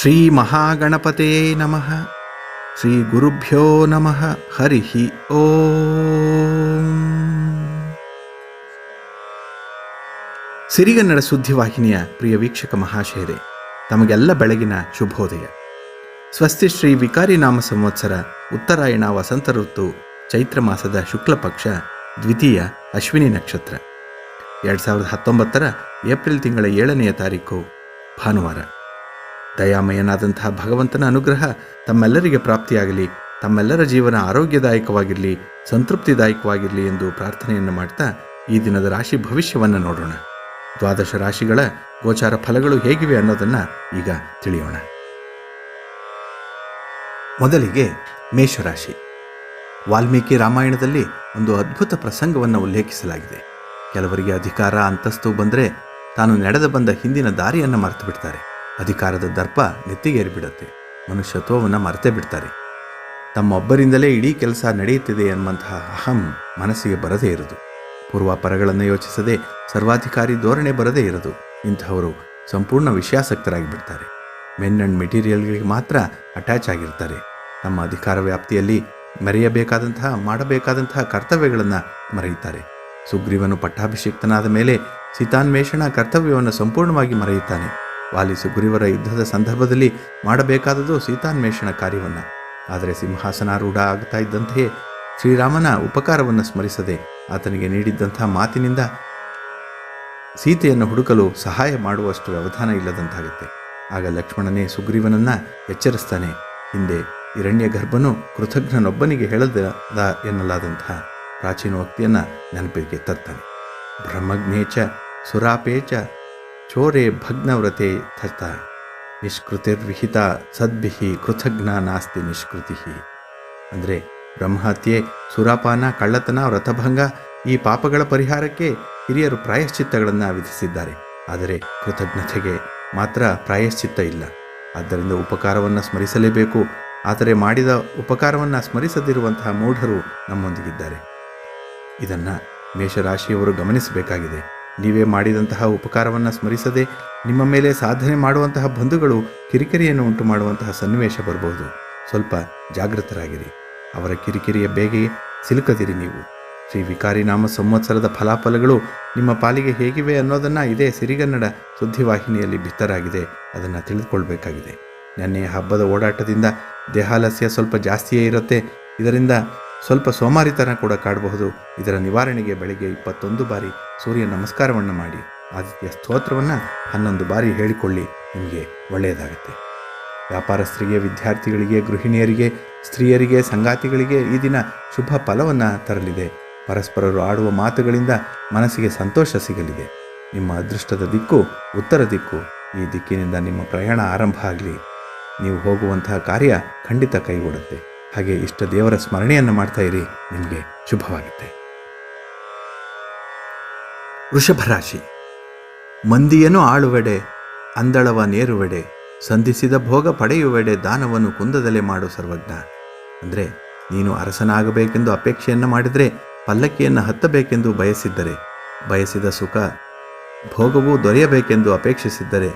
ಶ್ರೀ ಮಹಾಗಣಪತೇ ನಮಃ. ಶ್ರೀ ಗುರುಭ್ಯೋ ನಮಃ. ಹರಿ ಓಂ. ಸಿರಿಗನ್ನಡ ಸುದ್ದಿವಾಹಿನಿಯ ಪ್ರಿಯ ವೀಕ್ಷಕ ಮಹಾಶಯರೇ, ತಮಗೆಲ್ಲ ಬೆಳಗಿನ ಶುಭೋದಯ. ಸ್ವಸ್ತಿ ಶ್ರೀ ವಿಕಾರಿ ನಾಮ ಸಂವತ್ಸರ ಉತ್ತರಾಯಣ ವಸಂತ ಋತು ಚೈತ್ರ ಮಾಸದ ಶುಕ್ಲ ಪಕ್ಷ ದ್ವಿತೀಯ ಅಶ್ವಿನಿ ನಕ್ಷತ್ರ. ಎರಡು ಸಾವಿರದ ಹತ್ತೊಂಬತ್ತರ ಏಪ್ರಿಲ್ ತಿಂಗಳ ಏಳನೆಯ ತಾರೀಕು ಭಾನುವಾರ. ದಯಾಮಯನಾದಂತಹ ಭಗವಂತನ ಅನುಗ್ರಹ ತಮ್ಮೆಲ್ಲರಿಗೆ ಪ್ರಾಪ್ತಿಯಾಗಲಿ, ತಮ್ಮೆಲ್ಲರ ಜೀವನ ಆರೋಗ್ಯದಾಯಕವಾಗಿರಲಿ, ಸಂತೃಪ್ತಿದಾಯಕವಾಗಿರಲಿ ಎಂದು ಪ್ರಾರ್ಥನೆಯನ್ನು ಮಾಡ್ತಾ ಈ ದಿನದ ರಾಶಿ ಭವಿಷ್ಯವನ್ನು ನೋಡೋಣ. ದ್ವಾದಶ ರಾಶಿಗಳ ಗೋಚಾರ ಫಲಗಳು ಹೇಗಿವೆ ಅನ್ನೋದನ್ನು ಈಗ ತಿಳಿಯೋಣ. ಮೊದಲಿಗೆ ಮೇಷರಾಶಿ. ವಾಲ್ಮೀಕಿ ರಾಮಾಯಣದಲ್ಲಿ ಒಂದು ಅದ್ಭುತ ಪ್ರಸಂಗವನ್ನು ಉಲ್ಲೇಖಿಸಲಾಗಿದೆ. ಕೆಲವರಿಗೆ ಅಧಿಕಾರ, ಅಂತಸ್ತು ಬಂದರೆ ತಾನು ನಡೆದು ಬಂದ ಹಿಂದಿನ ದಾರಿಯನ್ನು ಮರೆತು ಬಿಡ್ತಾರೆ ಅಧಿಕಾರದ ದರ್ಪ ನೆತ್ತಿಗೇರಿ ಬಿಡುತ್ತೆ ಮನುಷ್ಯತ್ವವನ್ನು ಮರೆತೇ ಬಿಡ್ತಾರೆ. ತಮ್ಮೊಬ್ಬರಿಂದಲೇ ಇಡೀ ಕೆಲಸ ನಡೆಯುತ್ತಿದೆ ಎನ್ನುವಂತಹ ಅಹಂ ಮನಸ್ಸಿಗೆ ಬರದೇ ಇರೋದು. ಪೂರ್ವಾಪರಗಳನ್ನು ಯೋಚಿಸದೆ ಸರ್ವಾಧಿಕಾರಿ ಧೋರಣೆ ಬರದೇ ಇರದು. ಇಂತಹವರು ಸಂಪೂರ್ಣ ವಿಷಯಾಸಕ್ತರಾಗಿ ಬಿಡ್ತಾರೆ ಮೆನ್ ಆ್ಯಂಡ್ ಮೆಟೀರಿಯಲ್ಗಳಿಗೆ ಮಾತ್ರ ಅಟ್ಯಾಚ್ ಆಗಿರ್ತಾರೆ. ತಮ್ಮ ಅಧಿಕಾರ ವ್ಯಾಪ್ತಿಯಲ್ಲಿ ಮೆರೆಯಬೇಕಾದಂತಹ, ಮಾಡಬೇಕಾದಂತಹ ಕರ್ತವ್ಯಗಳನ್ನು ಮರೆಯುತ್ತಾರೆ. ಸುಗ್ರೀವನು ಪಟ್ಟಾಭಿಷಿಕ್ತನಾದ ಮೇಲೆ ಸೀತಾನ್ವೇಷಣ ಕರ್ತವ್ಯವನ್ನು ಸಂಪೂರ್ಣವಾಗಿ ಮರೆಯುತ್ತಾನೆ. ವಾಲಿ ಸುಗ್ರೀವರ ಯುದ್ಧದ ಸಂದರ್ಭದಲ್ಲಿ ಮಾಡಬೇಕಾದದ್ದು ಸೀತಾನ್ವೇಷಣ ಕಾರ್ಯವನ್ನು. ಆದರೆ ಸಿಂಹಾಸನಾರೂಢ ಆಗ್ತಾ ಇದ್ದಂತೆಯೇ ಶ್ರೀರಾಮನ ಉಪಕಾರವನ್ನು ಸ್ಮರಿಸದೆ ಆತನಿಗೆ ನೀಡಿದ್ದಂಥ ಮಾತಿನಿಂದ ಸೀತೆಯನ್ನು ಹುಡುಕಲು ಸಹಾಯ ಮಾಡುವಷ್ಟು ವ್ಯವಧಾನ ಇಲ್ಲದಂತಾಗುತ್ತೆ. ಆಗ ಲಕ್ಷ್ಮಣನೇ ಸುಗ್ರೀವನನ್ನ ಎಚ್ಚರಿಸ್ತಾನೆ. ಹಿಂದೆ ಹಿರಣ್ಯ ಗರ್ಭನು ಕೃತಜ್ಞನೊಬ್ಬನಿಗೆ ಹೇಳದ ಎನ್ನಲಾದಂತಹ ಪ್ರಾಚೀನೋಕ್ತಿಯನ್ನು ನೆನಪಿಗೆ ತರ್ತಾನೆ. ಬ್ರಹ್ಮಜ್ಞೇಚ ಸುರಾಪೇಚ ಚೋರೆ ಭಗ್ನವ್ರತೆ ತತ ನಿಷ್ಕೃತಿರ್ವಿಹಿತ ಸದ್ಭಿಹಿ ಕೃತಜ್ಞ ನಾಸ್ತಿ ನಿಷ್ಕೃತಿ ಅಂದರೆ ಬ್ರಹ್ಮಹತ್ಯೆ, ಸುರಾಪಾನ, ಕಳ್ಳತನ ವ್ರತಭಂಗ ಈ ಪಾಪಗಳ ಪರಿಹಾರಕ್ಕೆ ಹಿರಿಯರು ಪ್ರಾಯಶ್ಚಿತ್ತಗಳನ್ನು ವಿಧಿಸಿದ್ದಾರೆ. ಆದರೆ ಕೃತಜ್ಞತೆಗೆ ಮಾತ್ರ ಪ್ರಾಯಶ್ಚಿತ್ತ ಇಲ್ಲ. ಆದ್ದರಿಂದ ಉಪಕಾರವನ್ನು ಸ್ಮರಿಸಲೇಬೇಕು. ಆದರೆ ಮಾಡಿದ ಉಪಕಾರವನ್ನು ಸ್ಮರಿಸದಿರುವಂತಹ ಮೂಢರು ನಮ್ಮೊಂದಿಗಿದ್ದಾರೆ. ಇದನ್ನು ಮೇಷರಾಶಿಯವರು ಗಮನಿಸಬೇಕಾಗಿದೆ. ನೀವೇ ಮಾಡಿದಂತಹ ಉಪಕಾರವನ್ನು ಸ್ಮರಿಸದೆ ನಿಮ್ಮ ಮೇಲೆ ಸಾಧನೆ ಮಾಡುವಂತಹ ಬಂಧುಗಳು ಕಿರಿಕಿರಿಯನ್ನು ಉಂಟು ಮಾಡುವಂತಹ ಸನ್ನಿವೇಶ ಬರಬಹುದು. ಸ್ವಲ್ಪ ಜಾಗೃತರಾಗಿರಿ. ಅವರ ಕಿರಿಕಿರಿಯ ಬೇಗೆ ಸಿಲುಕದಿರಿ ನೀವು. ಶ್ರೀ ವಿಕಾರಿ ನಾಮ ಸಂವತ್ಸರದ ಫಲಾಫಲಗಳು ನಿಮ್ಮ ಪಾಲಿಗೆ ಹೇಗಿವೆ ಅನ್ನೋದನ್ನು ಇದೇ ಸಿರಿಗನ್ನಡ ಸುದ್ದಿವಾಹಿನಿಯಲ್ಲಿ ಬಿತ್ತರಾಗಿದೆ. ಅದನ್ನು ತಿಳಿದುಕೊಳ್ಬೇಕಾಗಿದೆ. ನೆನ್ನೆಯ ಹಬ್ಬದ ಓಡಾಟದಿಂದ ದೇಹಾಲಸ್ಯ ಸ್ವಲ್ಪ ಜಾಸ್ತಿಯೇ ಇರುತ್ತೆ. ಇದರಿಂದ ಸ್ವಲ್ಪ ಸೋಮಾರಿತನ ಕೂಡ ಕಾಡಬಹುದು. ಇದರ ನಿವಾರಣೆಗೆ ಬೆಳಗ್ಗೆ ಇಪ್ಪತ್ತೊಂದು ಬಾರಿ ಸೂರ್ಯ ನಮಸ್ಕಾರವನ್ನು ಮಾಡಿ, ಆದಿತ್ಯ ಸ್ತೋತ್ರವನ್ನು ಹನ್ನೊಂದು ಬಾರಿ ಹೇಳಿಕೊಳ್ಳಿ, ನಿಮಗೆ ಒಳ್ಳೆಯದಾಗುತ್ತೆ. ವ್ಯಾಪಾರಸ್ಥರಿಗೆ ವಿದ್ಯಾರ್ಥಿಗಳಿಗೆ, ಗೃಹಿಣಿಯರಿಗೆ, ಸ್ತ್ರೀಯರಿಗೆ, ಸಂಗಾತಿಗಳಿಗೆ ಈ ದಿನ ಶುಭ ಫಲವನ್ನು ತರಲಿದೆ. ಪರಸ್ಪರರು ಆಡುವ ಮಾತುಗಳಿಂದ ಮನಸ್ಸಿಗೆ ಸಂತೋಷ ಸಿಗಲಿದೆ. ನಿಮ್ಮ ಅದೃಷ್ಟದ ದಿಕ್ಕು ಉತ್ತರ ದಿಕ್ಕು. ಈ ದಿಕ್ಕಿನಿಂದ ನಿಮ್ಮ ಪ್ರಯಾಣ ಆರಂಭ ಆಗಲಿ. ನೀವು ಹೋಗುವಂತಹ ಕಾರ್ಯ ಖಂಡಿತ ಕೈಗೂಡುತ್ತೆ ಹಾಗೆ ಇಷ್ಟ ದೇವರ ಸ್ಮರಣೆಯನ್ನು ಮಾಡ್ತಾ ಇರಿ. ನಿಮಗೆ ಶುಭವಾಗುತ್ತೆ. ವೃಷಭ ರಾಶಿ. ಮಂದಿಯನ್ನು ಆಳುವೆಡೆ, ಅಂದಳವ ನೇರುವೆಡೆ, ಸಂಧಿಸಿದ ಭೋಗ ಪಡೆಯುವೆಡೆ ದಾನವನ್ನು ಕುಂದದಲೆ ಮಾಡು ಸರ್ವಜ್ಞ. ಅಂದರೆ ನೀನು ಅರಸನಾಗಬೇಕೆಂದು ಅಪೇಕ್ಷೆಯನ್ನು ಮಾಡಿದರೆ, ಪಲ್ಲಕ್ಕಿಯನ್ನು ಹತ್ತಬೇಕೆಂದು ಬಯಸಿದ್ದರೆ, ಬಯಸಿದ ಸುಖ, ಭೋಗವು ದೊರೆಯಬೇಕೆಂದು ಅಪೇಕ್ಷಿಸಿದ್ದರೆ,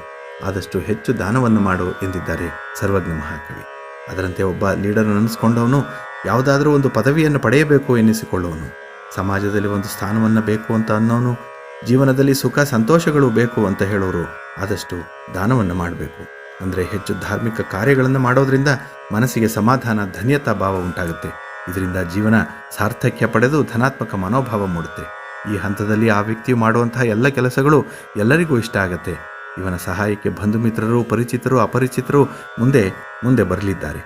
ಆದಷ್ಟು ಹೆಚ್ಚು ದಾನವನ್ನು ಮಾಡು ಎಂದಿದ್ದಾರೆ ಸರ್ವಜ್ಞ ಮಹಾಕವಿ. ಅದರಂತೆ ಒಬ್ಬ ಲೀಡರ್ ಅನ್ನಿಸ್ಕೊಂಡವನು ಯಾವುದಾದ್ರೂ ಒಂದು ಪದವಿಯನ್ನು ಪಡೆಯಬೇಕು ಎನ್ನಿಸಿಕೊಳ್ಳುವನು. ಸಮಾಜದಲ್ಲಿ ಒಂದು ಸ್ಥಾನವನ್ನು ಬೇಕು ಅಂತ ಅನ್ನೋನು, ಜೀವನದಲ್ಲಿ ಸುಖ, ಸಂತೋಷಗಳು ಬೇಕು ಅಂತ ಹೇಳೋರು ಆದಷ್ಟು ದಾನವನ್ನು ಮಾಡಬೇಕು. ಅಂದರೆ ಹೆಚ್ಚು ಧಾರ್ಮಿಕ ಕಾರ್ಯಗಳನ್ನು ಮಾಡೋದ್ರಿಂದ ಮನಸ್ಸಿಗೆ ಸಮಾಧಾನ, ಧನ್ಯತಾ ಭಾವ ಉಂಟಾಗುತ್ತೆ. ಇದರಿಂದ ಜೀವನ ಸಾರ್ಥಕ್ಯ ಪಡೆದು ಧನಾತ್ಮಕ ಮನೋಭಾವ ಮೂಡುತ್ತೆ. ಈ ಹಂತದಲ್ಲಿ ಆ ವ್ಯಕ್ತಿಯು ಮಾಡುವಂತಹ ಎಲ್ಲ ಕೆಲಸಗಳು ಎಲ್ಲರಿಗೂ ಇಷ್ಟ ಆಗುತ್ತೆ. ಇವನ ಸಹಾಯಕ್ಕೆ ಬಂಧು ಮಿತ್ರರು, ಪರಿಚಿತರು, ಅಪರಿಚಿತರು ಮುಂದೆ ಮುಂದೆ ಬರಲಿದ್ದಾರೆ.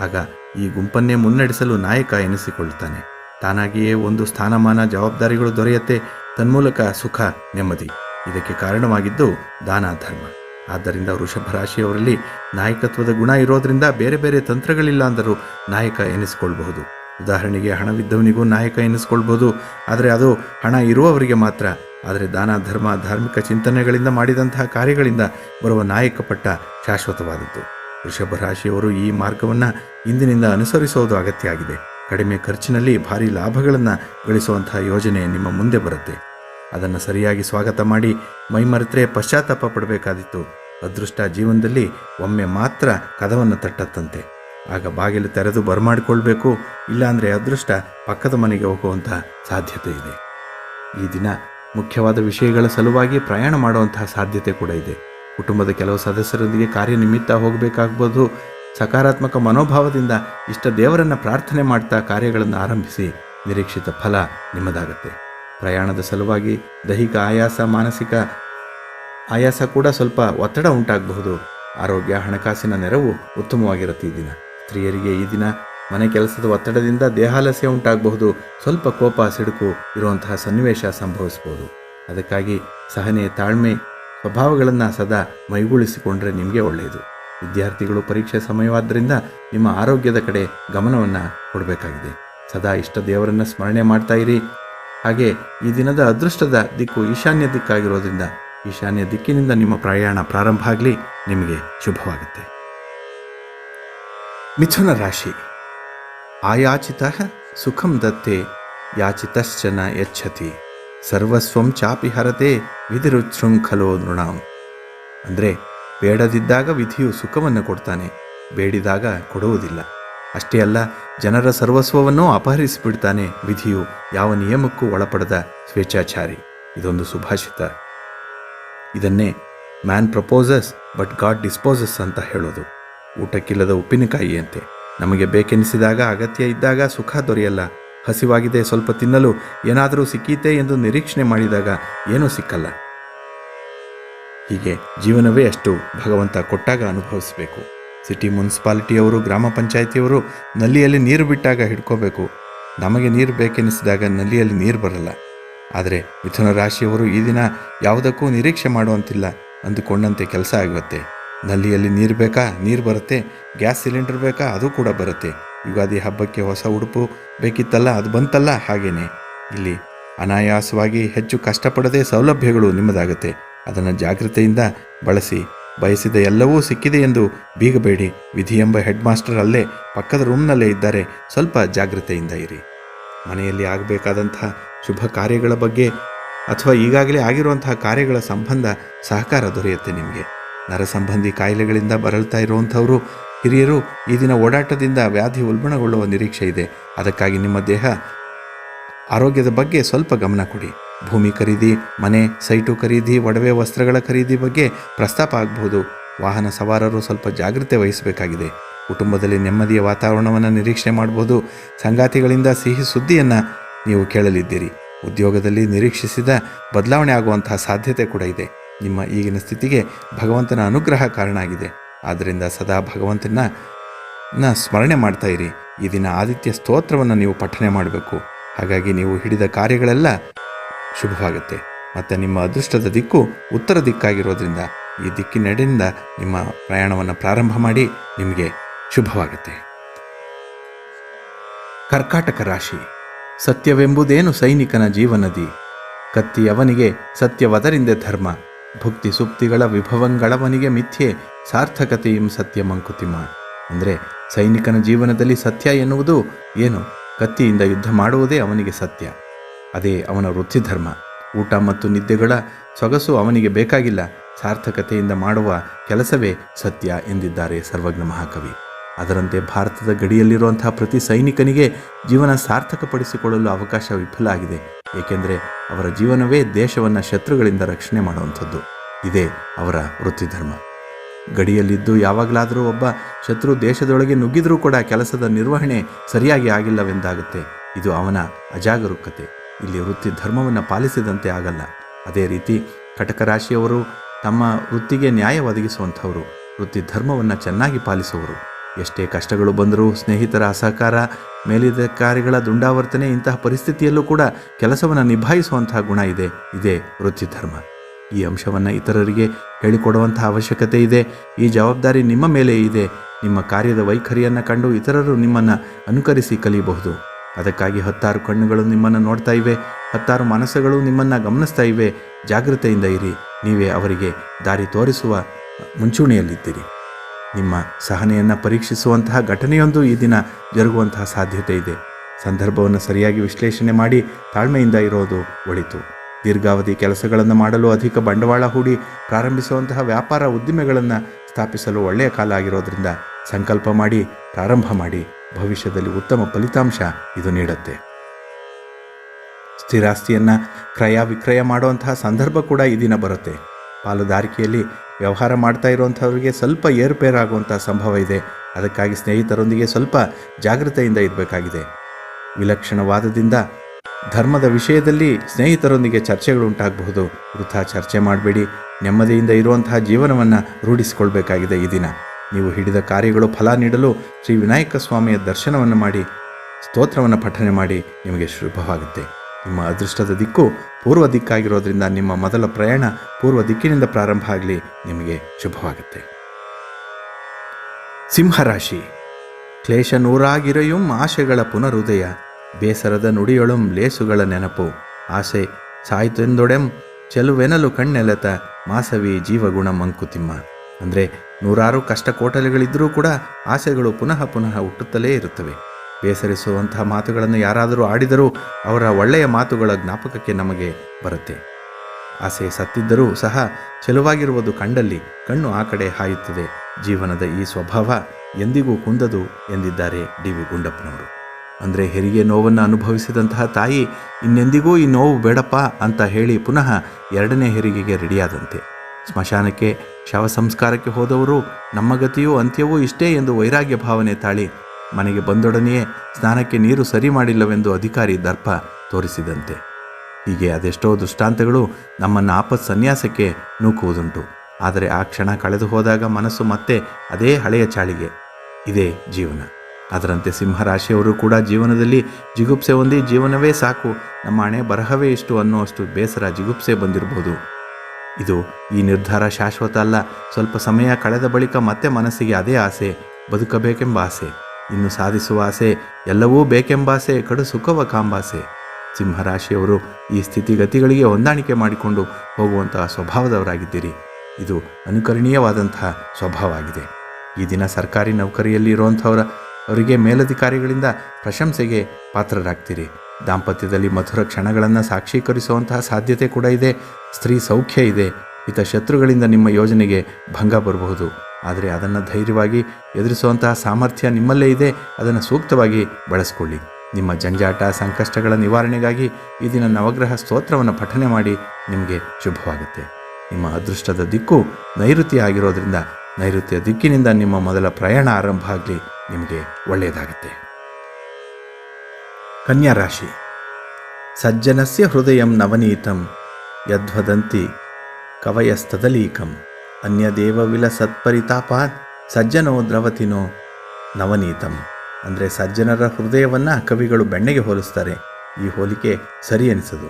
ಆಗ ಈ ಗುಂಪನ್ನೇ ಮುನ್ನಡೆಸಲು ನಾಯಕ ಎನಿಸಿಕೊಳ್ಳುತ್ತಾನೆ. ತಾನಾಗಿಯೇ ಒಂದು ಸ್ಥಾನಮಾನ ಜವಾಬ್ದಾರಿಗಳು ದೊರೆಯುತ್ತೆ, ತನ್ಮೂಲಕ ಸುಖ ನೆಮ್ಮದಿ. ಇದಕ್ಕೆ ಕಾರಣವಾಗಿದ್ದು ದಾನ ಧರ್ಮ. ಆದ್ದರಿಂದ ವೃಷಭ ರಾಶಿಯವರಲ್ಲಿ ನಾಯಕತ್ವದ ಗುಣ ಇರೋದರಿಂದ ಬೇರೆ ಬೇರೆ ತಂತ್ರಗಳಿಲ್ಲ ಅಂದರೂ ನಾಯಕ ಎನಿಸಿಕೊಳ್ಬಹುದು ಉದಾಹರಣೆಗೆ ಹಣವಿದ್ದವನಿಗೂ ನಾಯಕ ಎನಿಸ್ಕೊಳ್ಬೋದು ಆದರೆ ಅದು ಹಣ ಇರುವವರಿಗೆ ಮಾತ್ರ. ಆದರೆ ದಾನ, ಧರ್ಮ, ಧಾರ್ಮಿಕ ಚಿಂತನೆಗಳಿಂದ ಮಾಡಿದಂತಹ ಕಾರ್ಯಗಳಿಂದ ಬರುವ ನಾಯಕ ಪಟ್ಟ ಶಾಶ್ವತವಾದದ್ದು. ವೃಷಭ ರಾಶಿಯವರು ಈ ಮಾರ್ಗವನ್ನು ಇಂದಿನಿಂದ ಅನುಸರಿಸೋದು ಅಗತ್ಯ ಆಗಿದೆ ಕಡಿಮೆ ಖರ್ಚಿನಲ್ಲಿ ಭಾರಿ ಲಾಭಗಳನ್ನು ಗಳಿಸುವಂತಹ ಯೋಜನೆ ನಿಮ್ಮ ಮುಂದೆ ಬರುತ್ತೆ. ಅದನ್ನು ಸರಿಯಾಗಿ ಸ್ವಾಗತ ಮಾಡಿ ಮೈಮರೆತ್ರೆ ಪಶ್ಚಾತ್ತಾಪ ಪಡಬೇಕಾದಿತ್ತು. ಅದೃಷ್ಟ ಜೀವನದಲ್ಲಿ ಒಮ್ಮೆ ಮಾತ್ರ ಕದವನ್ನು ತಟ್ಟತ್ತಂತೆ ಆಗ ಬಾಗಿಲು ತೆರೆದು ಬರಮಾಡಿಕೊಳ್ಬೇಕು, ಇಲ್ಲಾಂದರೆ ಅದೃಷ್ಟ ಪಕ್ಕದ ಮನೆಗೆ ಹೋಗುವಂಥ ಸಾಧ್ಯತೆ ಇದೆ. ಈ ದಿನ ಮುಖ್ಯವಾದ ವಿಷಯಗಳ ಸಲುವಾಗಿ ಪ್ರಯಾಣ ಮಾಡುವಂತಹ ಸಾಧ್ಯತೆ ಕೂಡ ಇದೆ. ಕುಟುಂಬದ ಕೆಲವು ಸದಸ್ಯರೊಂದಿಗೆ ಕಾರ್ಯನಿಮಿತ್ತ ಹೋಗಬೇಕಾಗ್ಬೋದು. ಸಕಾರಾತ್ಮಕ ಮನೋಭಾವದಿಂದ ಇಷ್ಟ ದೇವರನ್ನು ಪ್ರಾರ್ಥನೆ ಮಾಡ್ತಾ ಕಾರ್ಯಗಳನ್ನು ಆರಂಭಿಸಿ ನಿರೀಕ್ಷಿತ ಫಲ ನಿಮ್ಮದಾಗುತ್ತೆ. ಪ್ರಯಾಣದ ಸಲುವಾಗಿ ದೈಹಿಕ ಆಯಾಸ, ಮಾನಸಿಕ ಆಯಾಸ ಕೂಡ ಸ್ವಲ್ಪ ಒತ್ತಡ ಉಂಟಾಗಬಹುದು. ಆರೋಗ್ಯ, ಹಣಕಾಸಿನ ನೆರವು ಉತ್ತಮವಾಗಿರುತ್ತೆ ಈ ದಿನ. ಸ್ತ್ರೀಯರಿಗೆ ಈ ದಿನ ಮನೆ ಕೆಲಸದ ಒತ್ತಡದಿಂದ ದೇಹಾಲಸ್ಯ ಉಂಟಾಗಬಹುದು. ಸ್ವಲ್ಪ ಕೋಪ, ಸಿಡುಕು ಇರುವಂತಹ ಸನ್ನಿವೇಶ ಸಂಭವಿಸಬಹುದು. ಅದಕ್ಕಾಗಿ ಸಹನೆ ತಾಳ್ಮೆ ಸ್ವಭಾವಗಳನ್ನು ಸದಾ ಮೈಗೂಳಿಸಿಕೊಂಡ್ರೆ ನಿಮಗೆ ಒಳ್ಳೆಯದು. ವಿದ್ಯಾರ್ಥಿಗಳು ಪರೀಕ್ಷೆ ಸಮಯವಾದ್ದರಿಂದ ನಿಮ್ಮ ಆರೋಗ್ಯದ ಕಡೆ ಗಮನವನ್ನು ಕೊಡಬೇಕಾಗಿದೆ. ಸದಾ ಇಷ್ಟ ದೇವರನ್ನು ಸ್ಮರಣೆ ಮಾಡ್ತಾ ಇರಿ. ಹಾಗೆ ಈ ದಿನದ ಅದೃಷ್ಟದ ದಿಕ್ಕು ಈಶಾನ್ಯ ದಿಕ್ಕಾಗಿರೋದ್ರಿಂದ ಈಶಾನ್ಯ ದಿಕ್ಕಿನಿಂದ ನಿಮ್ಮ ಪ್ರಯಾಣ ಪ್ರಾರಂಭ ಆಗಲಿ. ನಿಮಗೆ ಶುಭವಾಗುತ್ತೆ. ಮಿಥುನ ರಾಶಿ. ಆಯಾಚಿತ ಸುಖಂ ದತ್ತೆ ಯಾಚಿತಶ್ಚನ ಯಚ್ಛತಿ. ಸರ್ವಸ್ವಂ ಚಾಪಿ ಹರತೆ, ವಿಧಿರುಚ್ಛೃಂಖಲೋ ನೃಣಾಂ. ಅಂದರೆ, ಬೇಡದಿದ್ದಾಗ ವಿಧಿಯು ಸುಖವನ್ನು ಕೊಡ್ತಾನೆ, ಬೇಡಿದಾಗ ಕೊಡುವುದಿಲ್ಲ. ಅಷ್ಟೇ ಅಲ್ಲ, ಜನರ ಸರ್ವಸ್ವವನ್ನೂ ಅಪಹರಿಸಿಬಿಡ್ತಾನೆ, ವಿಧಿಯು ಯಾವ ನಿಯಮಕ್ಕೂ ಒಳಪಡದ ಸ್ವೇಚ್ಛಾಚಾರಿ. ಇದೊಂದು ಸುಭಾಷಿತ. ಇದನ್ನೇ man proposes, but God disposes ಅಂತ ಹೇಳೋದು. ಊಟಕ್ಕಿಲ್ಲದ ಉಪ್ಪಿನಕಾಯಿಯಂತೆ. ನಮಗೆ ಬೇಕೆನಿಸಿದಾಗ ಅಗತ್ಯ ಇದ್ದಾಗ ಸುಖ ದೊರೆಯಲ್ಲ. ಹಸಿವಾಗಿದೆ, ಸ್ವಲ್ಪ ತಿನ್ನಲು ಏನಾದರೂ ಸಿಕ್ಕೀತೆ ಎಂದು ನಿರೀಕ್ಷಣೆ ಮಾಡಿದಾಗ ಏನೂ ಸಿಕ್ಕಲ್ಲ. ಹೀಗೆ ಜೀವನವೇ ಅಷ್ಟು ಭಗವಂತ ಕೊಟ್ಟಾಗ ಅನುಭವಿಸಬೇಕು. ಸಿಟಿ ಮುನ್ಸಿಪಾಲಿಟಿಯವರು, ಗ್ರಾಮ ಪಂಚಾಯಿತಿಯವರು ನಲ್ಲಿಯಲ್ಲಿ ನೀರು ಬಿಟ್ಟಾಗ ಹಿಡ್ಕೋಬೇಕು. ನಮಗೆ ನೀರು ಬೇಕೆನಿಸಿದಾಗ ನಲ್ಲಿಯಲ್ಲಿ ನೀರು ಬರಲ್ಲ. ಆದರೆ ಮಿಥುನ ರಾಶಿಯವರು ಈ ದಿನ ಯಾವುದಕ್ಕೂ ನಿರೀಕ್ಷೆ ಮಾಡುವಂತಿಲ್ಲ ಅಂದುಕೊಂಡಂತೆ ಕೆಲಸ ಆಗುತ್ತೆ. ನಲ್ಲಿಯಲ್ಲಿ ನೀರು ಬೇಕಾ? ನೀರು ಬರುತ್ತೆ. ಗ್ಯಾಸ್ ಸಿಲಿಂಡರ್ ಬೇಕಾ? ಅದು ಕೂಡ ಬರುತ್ತೆ. ಯುಗಾದಿ ಹಬ್ಬಕ್ಕೆ ಹೊಸ ಉಡುಪು ಬೇಕಿತ್ತಲ್ಲ? ಅದು ಬಂತಲ್ಲ? ಹಾಗೇನೆ. ಇಲ್ಲಿ ಅನಾಯಾಸವಾಗಿ ಹೆಚ್ಚು ಕಷ್ಟಪಡದೆ ಸೌಲಭ್ಯಗಳು ನಿಮ್ಮದಾಗುತ್ತೆ. ಅದನ್ನು ಜಾಗೃತೆಯಿಂದ ಬಳಸಿ. ಬಯಸಿದ ಎಲ್ಲವೂ ಸಿಕ್ಕಿದೆ ಎಂದು ಬೀಗಬೇಡಿ. ವಿಧಿ ಎಂಬ ಹೆಡ್ ಮಾಸ್ಟರ್ ಅಲ್ಲೇ ಪಕ್ಕದ ರೂಮ್ನಲ್ಲೇ ಇದ್ದಾರೆ. ಸ್ವಲ್ಪ ಜಾಗೃತೆಯಿಂದ ಇರಿ. ಮನೆಯಲ್ಲಿ ಆಗಬೇಕಾದಂತಹ ಶುಭ ಕಾರ್ಯಗಳ ಬಗ್ಗೆ ಅಥವಾ ಈಗಾಗಲೇ ಆಗಿರುವಂತಹ ಕಾರ್ಯಗಳ ಸಂಬಂಧ ಸಹಕಾರ ದೊರೆಯುತ್ತೆ ನಿಮಗೆ. ನರ ಸಂಬಂಧಿ ಕಾಯಿಲೆಗಳಿಂದ ಬರಳ್ತಾ ಇರುವಂಥವರು ಹಿರಿಯರು ಈ ದಿನ ಓಡಾಟದಿಂದ ವ್ಯಾಧಿ ಉಲ್ಬಣಗೊಳ್ಳುವ ನಿರೀಕ್ಷೆ ಇದೆ. ಅದಕ್ಕಾಗಿ ನಿಮ್ಮ ದೇಹ ಆರೋಗ್ಯದ ಬಗ್ಗೆ ಸ್ವಲ್ಪ ಗಮನ ಕೊಡಿ. ಭೂಮಿ ಖರೀದಿ, ಮನೆ, ಸೈಟು ಖರೀದಿ, ಒಡವೆ ವಸ್ತ್ರಗಳ ಖರೀದಿ ಬಗ್ಗೆ ಪ್ರಸ್ತಾಪ ಆಗಬಹುದು ವಾಹನ ಸವಾರರು ಸ್ವಲ್ಪ ಜಾಗೃತೆ ವಹಿಸಬೇಕಾಗಿದೆ. ಕುಟುಂಬದಲ್ಲಿ ನೆಮ್ಮದಿಯ ವಾತಾವರಣವನ್ನು ನಿರೀಕ್ಷೆ ಮಾಡಬಹುದು ಸಂಗಾತಿಗಳಿಂದ ಸಿಹಿ ಸುದ್ದಿಯನ್ನು ನೀವು ಕೇಳಲಿದ್ದೀರಿ. ಉದ್ಯೋಗದಲ್ಲಿ ನಿರೀಕ್ಷಿಸಿದ ಬದಲಾವಣೆ ಆಗುವಂತಹ ಸಾಧ್ಯತೆ ಕೂಡ ಇದೆ. ನಿಮ್ಮ ಈಗಿನ ಸ್ಥಿತಿಗೆ ಭಗವಂತನ ಅನುಗ್ರಹ ಕಾರಣ ಆಗಿದೆ ಆದ್ದರಿಂದ ಸದಾ ಭಗವಂತನ ನ ಸ್ಮರಣೆ ಮಾಡ್ತಾ ಇರಿ. ಈ ದಿನ ಆದಿತ್ಯ ಸ್ತೋತ್ರವನ್ನು ನೀವು ಪಠನೆ ಮಾಡಬೇಕು. ಹಾಗಾಗಿ ನೀವು ಹಿಡಿದ ಕಾರ್ಯಗಳೆಲ್ಲ ಶುಭವಾಗುತ್ತೆ. ಮತ್ತು ನಿಮ್ಮ ಅದೃಷ್ಟದ ದಿಕ್ಕು ಉತ್ತರ ದಿಕ್ಕಾಗಿರೋದ್ರಿಂದ ಈ ದಿಕ್ಕಿನೆಡೆಯಿಂದ ನಿಮ್ಮ ಪ್ರಯಾಣವನ್ನು ಪ್ರಾರಂಭ ಮಾಡಿ ನಿಮಗೆ ಶುಭವಾಗುತ್ತೆ. ಕರ್ಕಾಟಕ ರಾಶಿ. ಸತ್ಯವೆಂಬುದೇನು ಸೈನಿಕನ ಜೀವನದಿ. ಕತ್ತಿ ಅವನಿಗೆ ಸತ್ಯವದರಿಂದೆ ಧರ್ಮ. ಭುಕ್ತಿ ಸುಪ್ತಿಗಳ ವಿಭವಂಗಳವನಿಗೆ ಮಿಥ್ಯೆ, ಸಾರ್ಥಕತೆಯಂ ಸತ್ಯ ಮಂಕುತಿಮ್ಮ. ಅಂದರೆ ಸೈನಿಕನ ಜೀವನದಲ್ಲಿ ಸತ್ಯ ಎನ್ನುವುದು ಏನು? ಕತ್ತಿಯಿಂದ ಯುದ್ಧ ಮಾಡುವುದೇ ಅವನಿಗೆ ಸತ್ಯ. ಅದೇ ಅವನ ವೃತ್ತಿ ಧರ್ಮ ಊಟ ಮತ್ತು ನಿದ್ದೆಗಳ ಸೊಗಸು ಅವನಿಗೆ ಬೇಕಾಗಿಲ್ಲ. ಸಾರ್ಥಕತೆಯಿಂದ ಮಾಡುವ ಕೆಲಸವೇ ಸತ್ಯ ಎಂದಿದ್ದಾರೆ ಸರ್ವಜ್ಞ ಮಹಾಕವಿ. ಅದರಂತೆ ಭಾರತದ ಗಡಿಯಲ್ಲಿರುವಂತಹ ಪ್ರತಿ ಸೈನಿಕನಿಗೆ ಜೀವನ ಸಾರ್ಥಕಪಡಿಸಿಕೊಳ್ಳಲು ಅವಕಾಶ ವಿಫಲ ಆಗಿದೆ ಏಕೆಂದರೆ ಅವರ ಜೀವನವೇ ದೇಶವನ್ನು ಶತ್ರುಗಳಿಂದ ರಕ್ಷಣೆ ಮಾಡುವಂಥದ್ದು. ಇದೇ ಅವರ ವೃತ್ತಿ ಧರ್ಮ ಗಡಿಯಲ್ಲಿದ್ದು ಯಾವಾಗಲಾದರೂ ಒಬ್ಬ ಶತ್ರು ದೇಶದೊಳಗೆ ನುಗ್ಗಿದರೂ ಕೂಡ ಕೆಲಸದ ನಿರ್ವಹಣೆ ಸರಿಯಾಗಿ ಆಗಿಲ್ಲವೆಂದಾಗುತ್ತೆ. ಇದು ಅವನ ಅಜಾಗರೂಕತೆ. ಇಲ್ಲಿ ವೃತ್ತಿ ಧರ್ಮವನ್ನು ಪಾಲಿಸಿದಂತೆ ಆಗಲ್ಲ. ಅದೇ ರೀತಿ ಕಟಕ ರಾಶಿಯವರು ತಮ್ಮ ವೃತ್ತಿಗೆ ನ್ಯಾಯ ಒದಗಿಸುವಂಥವರು ವೃತ್ತಿ ಧರ್ಮವನ್ನು ಚೆನ್ನಾಗಿ ಪಾಲಿಸುವವರು ಎಷ್ಟೇ ಕಷ್ಟಗಳು ಬಂದರೂ ಸ್ನೇಹಿತರ ಅಸಹಕಾರ ಮೇಲಧಿಕಾರಿಗಳ ದುಂಡಾವರ್ತನೆ, ಇಂತಹ ಪರಿಸ್ಥಿತಿಯಲ್ಲೂ ಕೂಡ ಕೆಲಸವನ್ನು ನಿಭಾಯಿಸುವಂತಹ ಗುಣ ಇದೆ. ಇದೇ ವೃತ್ತಿ ಧರ್ಮ. ಈ ಅಂಶವನ್ನು ಇತರರಿಗೆ ಹೇಳಿಕೊಡುವಂತಹ ಅವಶ್ಯಕತೆ ಇದೆ. ಈ ಜವಾಬ್ದಾರಿ ನಿಮ್ಮ ಮೇಲೆ ಇದೆ. ನಿಮ್ಮ ಕಾರ್ಯದ ವೈಖರಿಯನ್ನು ಕಂಡು ಇತರರು ನಿಮ್ಮನ್ನು ಅನುಕರಿಸಿ ಕಲಿಯಬಹುದು. ಅದಕ್ಕಾಗಿ ಹತ್ತಾರು ಕಣ್ಣುಗಳು ನಿಮ್ಮನ್ನು ನೋಡ್ತಾ ಇವೆ. ಹತ್ತಾರು ಮನಸ್ಸುಗಳು ನಿಮ್ಮನ್ನು ಗಮನಿಸ್ತಾ ಇವೆ. ಜಾಗೃತೆಯಿಂದ ಇರಿ. ನೀವೇ ಅವರಿಗೆ ದಾರಿ ತೋರಿಸುವ ಮುಂಚೂಣಿಯಲ್ಲಿದ್ದೀರಿ. ನಿಮ್ಮ ಸಹನೆಯನ್ನು ಪರೀಕ್ಷಿಸುವಂತಹ ಘಟನೆಯೊಂದು ಈ ದಿನ ಜರುಗುವಂತಹ ಸಾಧ್ಯತೆ ಇದೆ. ಸಂದರ್ಭವನ್ನು ಸರಿಯಾಗಿ ವಿಶ್ಲೇಷಣೆ ಮಾಡಿ ತಾಳ್ಮೆಯಿಂದ ಇರೋದು ಒಳಿತು. ದೀರ್ಘಾವಧಿ ಕೆಲಸಗಳನ್ನು ಮಾಡಲು ಅಧಿಕ ಬಂಡವಾಳ ಹೂಡಿ ಪ್ರಾರಂಭಿಸುವಂತಹ ವ್ಯಾಪಾರ ಉದ್ದಿಮೆಗಳನ್ನು ಸ್ಥಾಪಿಸಲು ಒಳ್ಳೆಯ ಕಾಲ ಆಗಿರೋದ್ರಿಂದ ಸಂಕಲ್ಪ ಮಾಡಿ ಪ್ರಾರಂಭ ಮಾಡಿ. ಭವಿಷ್ಯದಲ್ಲಿ ಉತ್ತಮ ಫಲಿತಾಂಶ ಇದು ನೀಡುತ್ತೆ. ಸ್ಥಿರಾಸ್ತಿಯನ್ನು ಕ್ರಯ ವಿಕ್ರಯ ಮಾಡುವಂತಹ ಸಂದರ್ಭ ಕೂಡ ಈ ದಿನ ಬರುತ್ತೆ. ಪಾಲುದಾರಿಕೆಯಲ್ಲಿ ವ್ಯವಹಾರ ಮಾಡ್ತಾ ಇರುವಂಥವ್ರಿಗೆ ಸ್ವಲ್ಪ ಏರುಪೇರಾಗುವಂಥ ಸಂಭವ ಇದೆ. ಅದಕ್ಕಾಗಿ ಸ್ನೇಹಿತರೊಂದಿಗೆ ಸ್ವಲ್ಪ ಜಾಗೃತೆಯಿಂದ ಇರಬೇಕಾಗಿದೆ. ವಿಲಕ್ಷಣವಾದದಿಂದ ಧರ್ಮದ ವಿಷಯದಲ್ಲಿ ಸ್ನೇಹಿತರೊಂದಿಗೆ ಚರ್ಚೆಗಳು ಉಂಟಾಗಬಹುದು. ವೃಥಾ ಚರ್ಚೆ ಮಾಡಬೇಡಿ. ನೆಮ್ಮದಿಯಿಂದ ಇರುವಂತಹ ಜೀವನವನ್ನು ರೂಢಿಸಿಕೊಳ್ಬೇಕಾಗಿದೆ ಈ ದಿನ. ನೀವು ಹಿಡಿದ ಕಾರ್ಯಗಳು ಫಲ ನೀಡಲು ಶ್ರೀ ವಿನಾಯಕ ಸ್ವಾಮಿಯ ದರ್ಶನವನ್ನು ಮಾಡಿ, ಸ್ತೋತ್ರವನ್ನು ಪಠನೆ ಮಾಡಿ ನಿಮಗೆ ಶುಭವಾಗುತ್ತೆ. ನಿಮ್ಮ ಅದೃಷ್ಟದ ದಿಕ್ಕು ಪೂರ್ವ ದಿಕ್ಕಾಗಿರೋದ್ರಿಂದ ನಿಮ್ಮ ಮೊದಲ ಪ್ರಯಾಣ ಪೂರ್ವ ದಿಕ್ಕಿನಿಂದ ಪ್ರಾರಂಭ ಆಗಲಿ ನಿಮಗೆ ಶುಭವಾಗುತ್ತೆ. ಸಿಂಹರಾಶಿ. ಕ್ಲೇಶ ನೂರಾಗಿರೆಯುಂ ಆಶೆಗಳ ಪುನರುದಯ. ಬೇಸರದ ನುಡಿಯೊಳಂ ಲೇಸುಗಳ ನೆನಪು. ಆಸೆ ಸಾಯ್ತೆಂದೊಡೆಂ ಚೆಲುವೆನಲು ಕಣ್ಣೆಲೆತ ಮಾಸವಿ ಜೀವಗುಣ ಮಂಕುತಿಮ್ಮ ಅಂದರೆ ನೂರಾರು ಕಷ್ಟ ಕೋಟಲೆಗಳಿದ್ದರೂ ಕೂಡ ಆಸೆಗಳು ಪುನಃ ಪುನಃ ಹುಟ್ಟುತ್ತಲೇ ಇರುತ್ತವೆ. ಬೇಸರಿಸುವಂತಹ ಮಾತುಗಳನ್ನು ಯಾರಾದರೂ ಆಡಿದರೂ ಅವರ ಒಳ್ಳೆಯ ಮಾತುಗಳ ಜ್ಞಾಪಕಕ್ಕೆ ನಮಗೆ ಬರುತ್ತೆ. ಆಸೆ ಸತ್ತಿದ್ದರೂ ಸಹ ಚೆಲುವಾಗಿರುವುದು ಕಂಡಲ್ಲಿ ಕಣ್ಣು ಆ ಕಡೆ ಹಾಯುತ್ತದೆ. ಜೀವನದ ಈ ಸ್ವಭಾವ ಎಂದಿಗೂ ಕುಂದದು ಎಂದಿದ್ದಾರೆ ಡಿ ವಿ ಗುಂಡಪ್ಪನವರು. ಅಂದರೆ ಹೆರಿಗೆ ನೋವನ್ನು ಅನುಭವಿಸಿದಂತಹ ತಾಯಿ ಇನ್ನೆಂದಿಗೂ ಈ ನೋವು ಬೇಡಪ್ಪ ಅಂತ ಹೇಳಿ ಪುನಃ ಎರಡನೇ ಹೆರಿಗೆಗೆ ರೆಡಿಯಾದಂತೆ. ಸ್ಮಶಾನಕ್ಕೆ ಶವ ಸಂಸ್ಕಾರಕ್ಕೆ ಹೋದವರು ನಮ್ಮ ಗತಿಯೂ ಅಂತ್ಯವೂ ಇಷ್ಟೇ ಎಂದು ವೈರಾಗ್ಯ ಭಾವನೆ ತಾಳಿ ಮನೆಗೆ ಬಂದೊಡನೆಯೇ ಸ್ನಾನಕ್ಕೆ ನೀರು ಸರಿ ಮಾಡಿಲ್ಲವೆಂದು ಅಧಿಕಾರಿ ದರ್ಪ ತೋರಿಸಿದಂತೆ. ಹೀಗೆ ಅದೆಷ್ಟೋ ದೃಷ್ಟಾಂತಗಳು ನಮ್ಮನ್ನು ಆಪತ್ ಸನ್ಯಾಸಕ್ಕೆ ನೂಕುವುದುಂಟು. ಆದರೆ ಆ ಕ್ಷಣ ಕಳೆದು ಹೋದಾಗ ಮನಸ್ಸು ಮತ್ತೆ ಅದೇ ಹಳೆಯ ಚಾಳಿಗೆ. ಇದೇ ಜೀವನ. ಅದರಂತೆ ಸಿಂಹರಾಶಿಯವರು ಕೂಡ ಜೀವನದಲ್ಲಿ ಜಿಗುಪ್ಸೆ ಹೊಂದಿ ಜೀವನವೇ ಸಾಕು. ನಮ್ಮ ಹಣೆ ಬರಹವೇ ಇಷ್ಟು ಅನ್ನುವಷ್ಟು ಬೇಸರ ಜಿಗುಪ್ಸೆ ಬಂದಿರಬಹುದು. ಇದು ಈ ನಿರ್ಧಾರ ಶಾಶ್ವತ ಅಲ್ಲ. ಸ್ವಲ್ಪ ಸಮಯ ಕಳೆದ ಬಳಿಕ ಮತ್ತೆ ಮನಸ್ಸಿಗೆ ಅದೇ ಆಸೆ, ಬದುಕಬೇಕೆಂಬ ಆಸೆ. ಇನ್ನು ಸಾಧಿಸುವ ಆಸೆ ಎಲ್ಲವೂ ಬೇಕೆಂಬಾಸೆ, ಕಡು ಸುಖವ ಕಾಂಬಾಸೆ. ಸಿಂಹರಾಶಿಯವರು ಈ ಸ್ಥಿತಿಗತಿಗಳಿಗೆ ಹೊಂದಾಣಿಕೆ ಮಾಡಿಕೊಂಡು ಹೋಗುವಂತಹ ಸ್ವಭಾವದವರಾಗಿದ್ದೀರಿ. ಇದು ಅನುಕರಣೀಯವಾದಂತಹ ಸ್ವಭಾವ ಆಗಿದೆ ಈ ದಿನ ಸರ್ಕಾರಿ ನೌಕರಿಯಲ್ಲಿ ಇರುವಂಥವರ, ಅವರಿಗೆ ಮೇಲಧಿಕಾರಿಗಳಿಂದ ಪ್ರಶಂಸೆಗೆ ಪಾತ್ರರಾಗ್ತೀರಿ. ದಾಂಪತ್ಯದಲ್ಲಿ ಮಧುರ ಕ್ಷಣಗಳನ್ನು ಸಾಕ್ಷೀಕರಿಸುವಂತಹ ಸಾಧ್ಯತೆ ಕೂಡ ಇದೆ. ಸ್ತ್ರೀ ಸೌಖ್ಯ ಇದೆ. ಇತ ಶತ್ರುಗಳಿಂದ ನಿಮ್ಮ ಯೋಜನೆಗೆ ಭಂಗ ಬರಬಹುದು. ಆದರೆ ಅದನ್ನು ಧೈರ್ಯವಾಗಿ ಎದುರಿಸುವಂತಹ ಸಾಮರ್ಥ್ಯ ನಿಮ್ಮಲ್ಲೇ ಇದೆ, ಅದನ್ನು ಸೂಕ್ತವಾಗಿ ಬಳಸಿಕೊಳ್ಳಿ. ನಿಮ್ಮ ಜಂಜಾಟ, ಸಂಕಷ್ಟಗಳ ನಿವಾರಣೆಗಾಗಿ ಈ ದಿನ ನವಗ್ರಹ ಸ್ತೋತ್ರವನ್ನು ಪಠನೆ ಮಾಡಿ ನಿಮಗೆ ಶುಭವಾಗುತ್ತೆ. ನಿಮ್ಮ ಅದೃಷ್ಟದ ದಿಕ್ಕು ನೈಋತ್ಯ ಆಗಿರೋದ್ರಿಂದ ನೈಋತ್ಯ ದಿಕ್ಕಿನಿಂದ ನಿಮ್ಮ ಮೊದಲ ಪ್ರಯಾಣ ಆರಂಭ ಆಗಲಿ ನಿಮಗೆ ಒಳ್ಳೆಯದಾಗುತ್ತೆ. ಕನ್ಯಾ ರಾಶಿ. ಸಜ್ಜನಸ್ಯ ಹೃದಯಂ ನವನೀತಂ, ಯದ್ವದಂತಿ ಕವಯಸ್ತದಲೀಕಂ ಅನ್ಯದೇವ ವಿಲಸತ್ಪರಿತಾಪಾತ್ ಸಜ್ಜನೋ ದ್ರವತಿನೋ ನವನೀತಂ. ಅಂದರೆ ಸಜ್ಜನರ ಹೃದಯವನ್ನು ಕವಿಗಳು ಬೆಣ್ಣೆಗೆ ಹೋಲಿಸ್ತಾರೆ. ಈ ಹೋಲಿಕೆ ಸರಿ ಅನಿಸದು